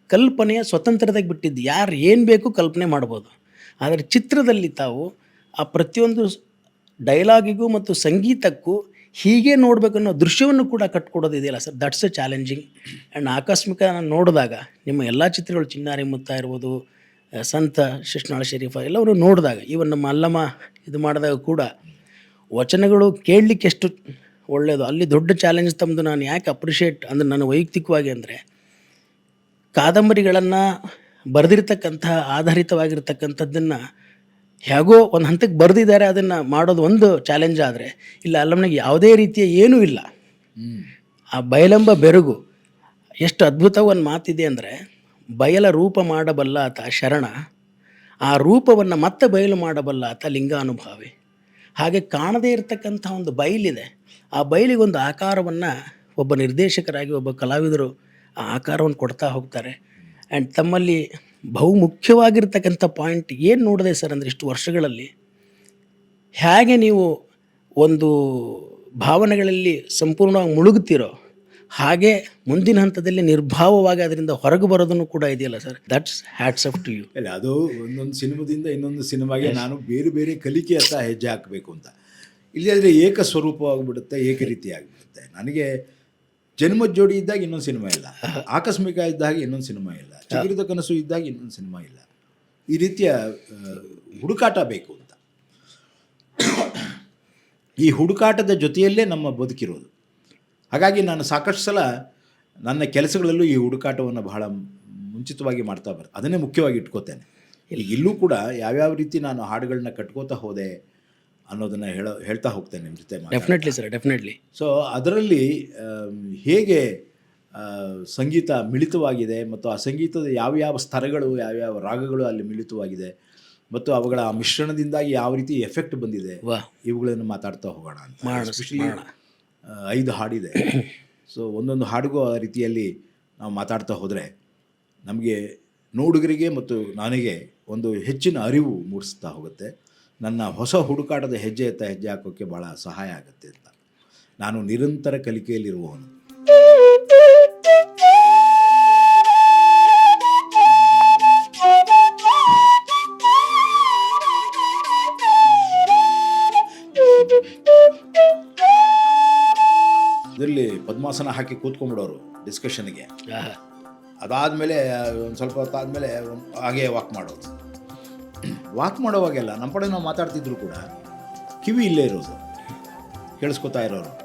ಕಲ್ಪನೆಯ ಸ್ವತಂತ್ರದಾಗ ಬಿಟ್ಟಿದ್ದು. ಯಾರು ಏನು ಬೇಕು ಕಲ್ಪನೆ ಮಾಡ್ಬೋದು. ಆದರೆ ಚಿತ್ರದಲ್ಲಿ ತಾವು ಆ ಪ್ರತಿಯೊಂದು ಡೈಲಾಗಿಗೂ ಮತ್ತು ಸಂಗೀತಕ್ಕೂ ಹೀಗೆ ನೋಡಬೇಕು ಅನ್ನೋ ದೃಶ್ಯವನ್ನು ಕೂಡ ಕಟ್ಕೊಡೋದಿದೆಯಲ್ಲ sir? That's a challenging and ಆಕಸ್ಮಿಕ ನೋಡಿದಾಗ, ನಿಮ್ಮ ಎಲ್ಲ ಚಿತ್ರಗಳು ಚಿನ್ನಾರಿ ಮುತ್ತ ಇರ್ಬೋದು ಸಂತ ಶಿಶ್ನಾಳ ಶರೀಫ ಎಲ್ಲವರು ನೋಡಿದಾಗ ಇವನ್ ನಮ್ಮ ಅಲ್ಲಮ್ಮ ಇದು ಮಾಡಿದಾಗ ಕೂಡ ವಚನಗಳು ಕೇಳಲಿಕ್ಕೆ ಎಷ್ಟು ಒಳ್ಳೆಯದು. ಅಲ್ಲಿ ದೊಡ್ಡ ಚಾಲೆಂಜ್ ತಮ್ಮದು ನಾನು ಯಾಕೆ ಅಪ್ರಿಷಿಯೇಟ್ ಅಂದರೆ ನಾನು ವೈಯಕ್ತಿಕವಾಗಿ ಅಂದರೆ, ಕಾದಂಬರಿಗಳನ್ನು ಬರೆದಿರ್ತಕ್ಕಂತಹ, ಆಧಾರಿತವಾಗಿರ್ತಕ್ಕಂಥದ್ದನ್ನು ಹೇಗೋ ಒಂದು ಹಂತಕ್ಕೆ ಬರೆದಿದ್ದಾರೆ ಅದನ್ನು ಮಾಡೋದು ಒಂದು ಚಾಲೆಂಜ್ ಆದರೆ, ಇಲ್ಲ ಅಲ್ಲಮ್ಮನಿಗೆ ಯಾವುದೇ ರೀತಿಯ ಏನೂ ಇಲ್ಲ. ಆ ಬಯಲೆಂಬ ಬೆರಗು ಎಷ್ಟು ಅದ್ಭುತ ಒಂದು ಮಾತಿದೆ ಅಂದರೆ, ಬಯಲ ರೂಪ ಮಾಡಬಲ್ಲ ಆತ ಶರಣ, ಆ ರೂಪವನ್ನು ಮತ್ತೆ ಬಯಲು ಮಾಡಬಲ್ಲ ಆತ ಲಿಂಗಾನುಭಾವಿ. ಹಾಗೆ ಕಾಣದೇ ಇರತಕ್ಕಂಥ ಒಂದು ಬಯಲಿದೆ. ಆ ಬಯಲಿಗೆ ಒಂದು ಆಕಾರವನ್ನು ಒಬ್ಬ ನಿರ್ದೇಶಕರಾಗಿ ಒಬ್ಬ ಕಲಾವಿದರು ಆ ಆಕಾರವನ್ನು ಕೊಡ್ತಾ ಹೋಗ್ತಾರೆ. ಆ್ಯಂಡ್ ತಮ್ಮಲ್ಲಿ ಬಹುಮುಖ್ಯವಾಗಿರ್ತಕ್ಕಂಥ ಪಾಯಿಂಟ್ ಏನು ನೋಡಿದೆ ಸರ್ ಅಂದರೆ ಇಷ್ಟು ವರ್ಷಗಳಲ್ಲಿ? ಹೇಗೆ ನೀವು ಒಂದು ಭಾವನೆಗಳಲ್ಲಿ ಸಂಪೂರ್ಣವಾಗಿ ಮುಳುಗುತ್ತೀರೋ ಹಾಗೆ ಮುಂದಿನ ಹಂತದಲ್ಲಿ ನಿರ್ಭಾವವಾಗಿ ಅದರಿಂದ ಹೊರಗೆ ಬರೋದನ್ನು ಕೂಡ ಇದೆಯಲ್ಲ sir? That's hats up to you ಇಲ್ಲ ಅದು ಒಂದೊಂದು ಸಿನಿಮಾದಿಂದ ಇನ್ನೊಂದು ಸಿನಿಮಾಗೆ ನಾನು ಬೇರೆ ಬೇರೆ ಕಲಿಕೆ ಅಂತ ಹೆಜ್ಜೆ ಹಾಕಬೇಕು ಅಂತ. ಇಲ್ಲದ್ರೆ ಏಕ ಸ್ವರೂಪವಾಗಿಬಿಡುತ್ತೆ ಏಕ ಆಗಿಬಿಡುತ್ತೆ ನನಗೆ ಜನ್ಮದ ಜೋಡಿ ಇದ್ದಾಗ ಇನ್ನೊಂದು ಸಿನಿಮಾ ಇಲ್ಲ. ಆಕಸ್ಮಿಕ ಇದ್ದಾಗ ಇನ್ನೊಂದು ಸಿನಿಮಾ ಇಲ್ಲ. ಚಿಗುರಿದ ಕನಸು ಇದ್ದಾಗ ಇನ್ನೊಂದು ಸಿನಿಮಾ ಇಲ್ಲ. ಈ ರೀತಿಯ ಹುಡುಕಾಟ ಬೇಕು ಅಂತ. ಈ ಹುಡುಕಾಟದ ಜೊತೆಯಲ್ಲೇ ನಮ್ಮ ಬದುಕಿರೋದು. ಹಾಗಾಗಿ ನಾನು ಸಾಕಷ್ಟು ಸಲ ನನ್ನ ಕೆಲಸಗಳಲ್ಲೂ ಈ ಹುಡುಕಾಟವನ್ನು ಬಹಳ ಮುಂಚಿತವಾಗಿ ಮಾಡ್ತಾ ಬರ್ತೇನೆ ಅದನ್ನೇ ಮುಖ್ಯವಾಗಿ ಇಟ್ಕೋತೇನೆ. ಇಲ್ಲಿ ಇಲ್ಲೂ ಕೂಡ ಯಾವ್ಯಾವ ರೀತಿ ನಾನು ಹಾಡುಗಳನ್ನ ಕಟ್ಕೋತಾ ಹೋದೆ ಅನ್ನೋದನ್ನು ಹೇಳೋ ಹೇಳ್ತಾ ಹೋಗ್ತೇನೆ ನಿಮ್ಮ ಜೊತೆ. ಡೆಫಿನೆಟ್ಲಿ ಸರ್ ಡೆಫಿನೆಟ್ಲಿ ಸೊ ಅದರಲ್ಲಿ ಹೇಗೆ ಸಂಗೀತ ಮಿಳಿತವಾಗಿದೆ ಮತ್ತು ಆ ಸಂಗೀತದ ಯಾವ್ಯಾವ ಸ್ತರಗಳು ಯಾವ್ಯಾವ ರಾಗಗಳು ಅಲ್ಲಿ ಮಿಳಿತವಾಗಿದೆ ಮತ್ತು ಅವುಗಳ ಮಿಶ್ರಣದಿಂದಾಗಿ ಯಾವ ರೀತಿ ಎಫೆಕ್ಟ್ ಬಂದಿದೆ ವಾ. ಇವುಗಳನ್ನು ಮಾತಾಡ್ತಾ ಹೋಗೋಣ ಅಂತ. ಐದು ಹಾಡಿದೆ. ಸೊ ಒಂದೊಂದು ಹಾಡಿಗೂ ಆ ರೀತಿಯಲ್ಲಿ ನಾವು ಮಾತಾಡ್ತಾ ಹೋದರೆ ನಮಗೆ ನೋಡುಗರಿಗೆ ಮತ್ತು ನನಗೆ ಒಂದು ಹೆಚ್ಚಿನ ಅರಿವು ಮೂಡಿಸ್ತಾ ಹೋಗುತ್ತೆ. ನನ್ನ ಹೊಸ ಹುಡುಕಾಟದ ಹೆಜ್ಜೆ ಎತ್ತ ಹೆಜ್ಜೆ ಹಾಕೋಕ್ಕೆ ಭಾಳ ಸಹಾಯ ಆಗುತ್ತೆ ಅಂತ. ನಾನು ನಿರಂತರ ಕಲಿಕೆಯಲ್ಲಿರುವವನು. ಇದರಲ್ಲಿ ಪದ್ಮಾಸನ ಹಾಕಿ ಕೂತ್ಕೊಂಡ್ಬಿಡೋರು ಡಿಸ್ಕಷನ್ಗೆ. ಅದಾದಮೇಲೆ ಒಂದು ಸ್ವಲ್ಪ ಹೊತ್ತಾದಮೇಲೆ ಹಾಗೆ ವಾಕ್ ಮಾಡೋದು. ವಾಕ್ ಮಾಡೋವಾಗೆಲ್ಲ ನಮ್ಮ ಕಡೆ ನಾವು ಮಾತಾಡ್ತಿದ್ರು ಕೂಡ ಕಿವಿ ಇಲ್ಲೇ ಇರೋದು. ಕೇಳಿಸ್ಕೊತಾ ಇರೋರು.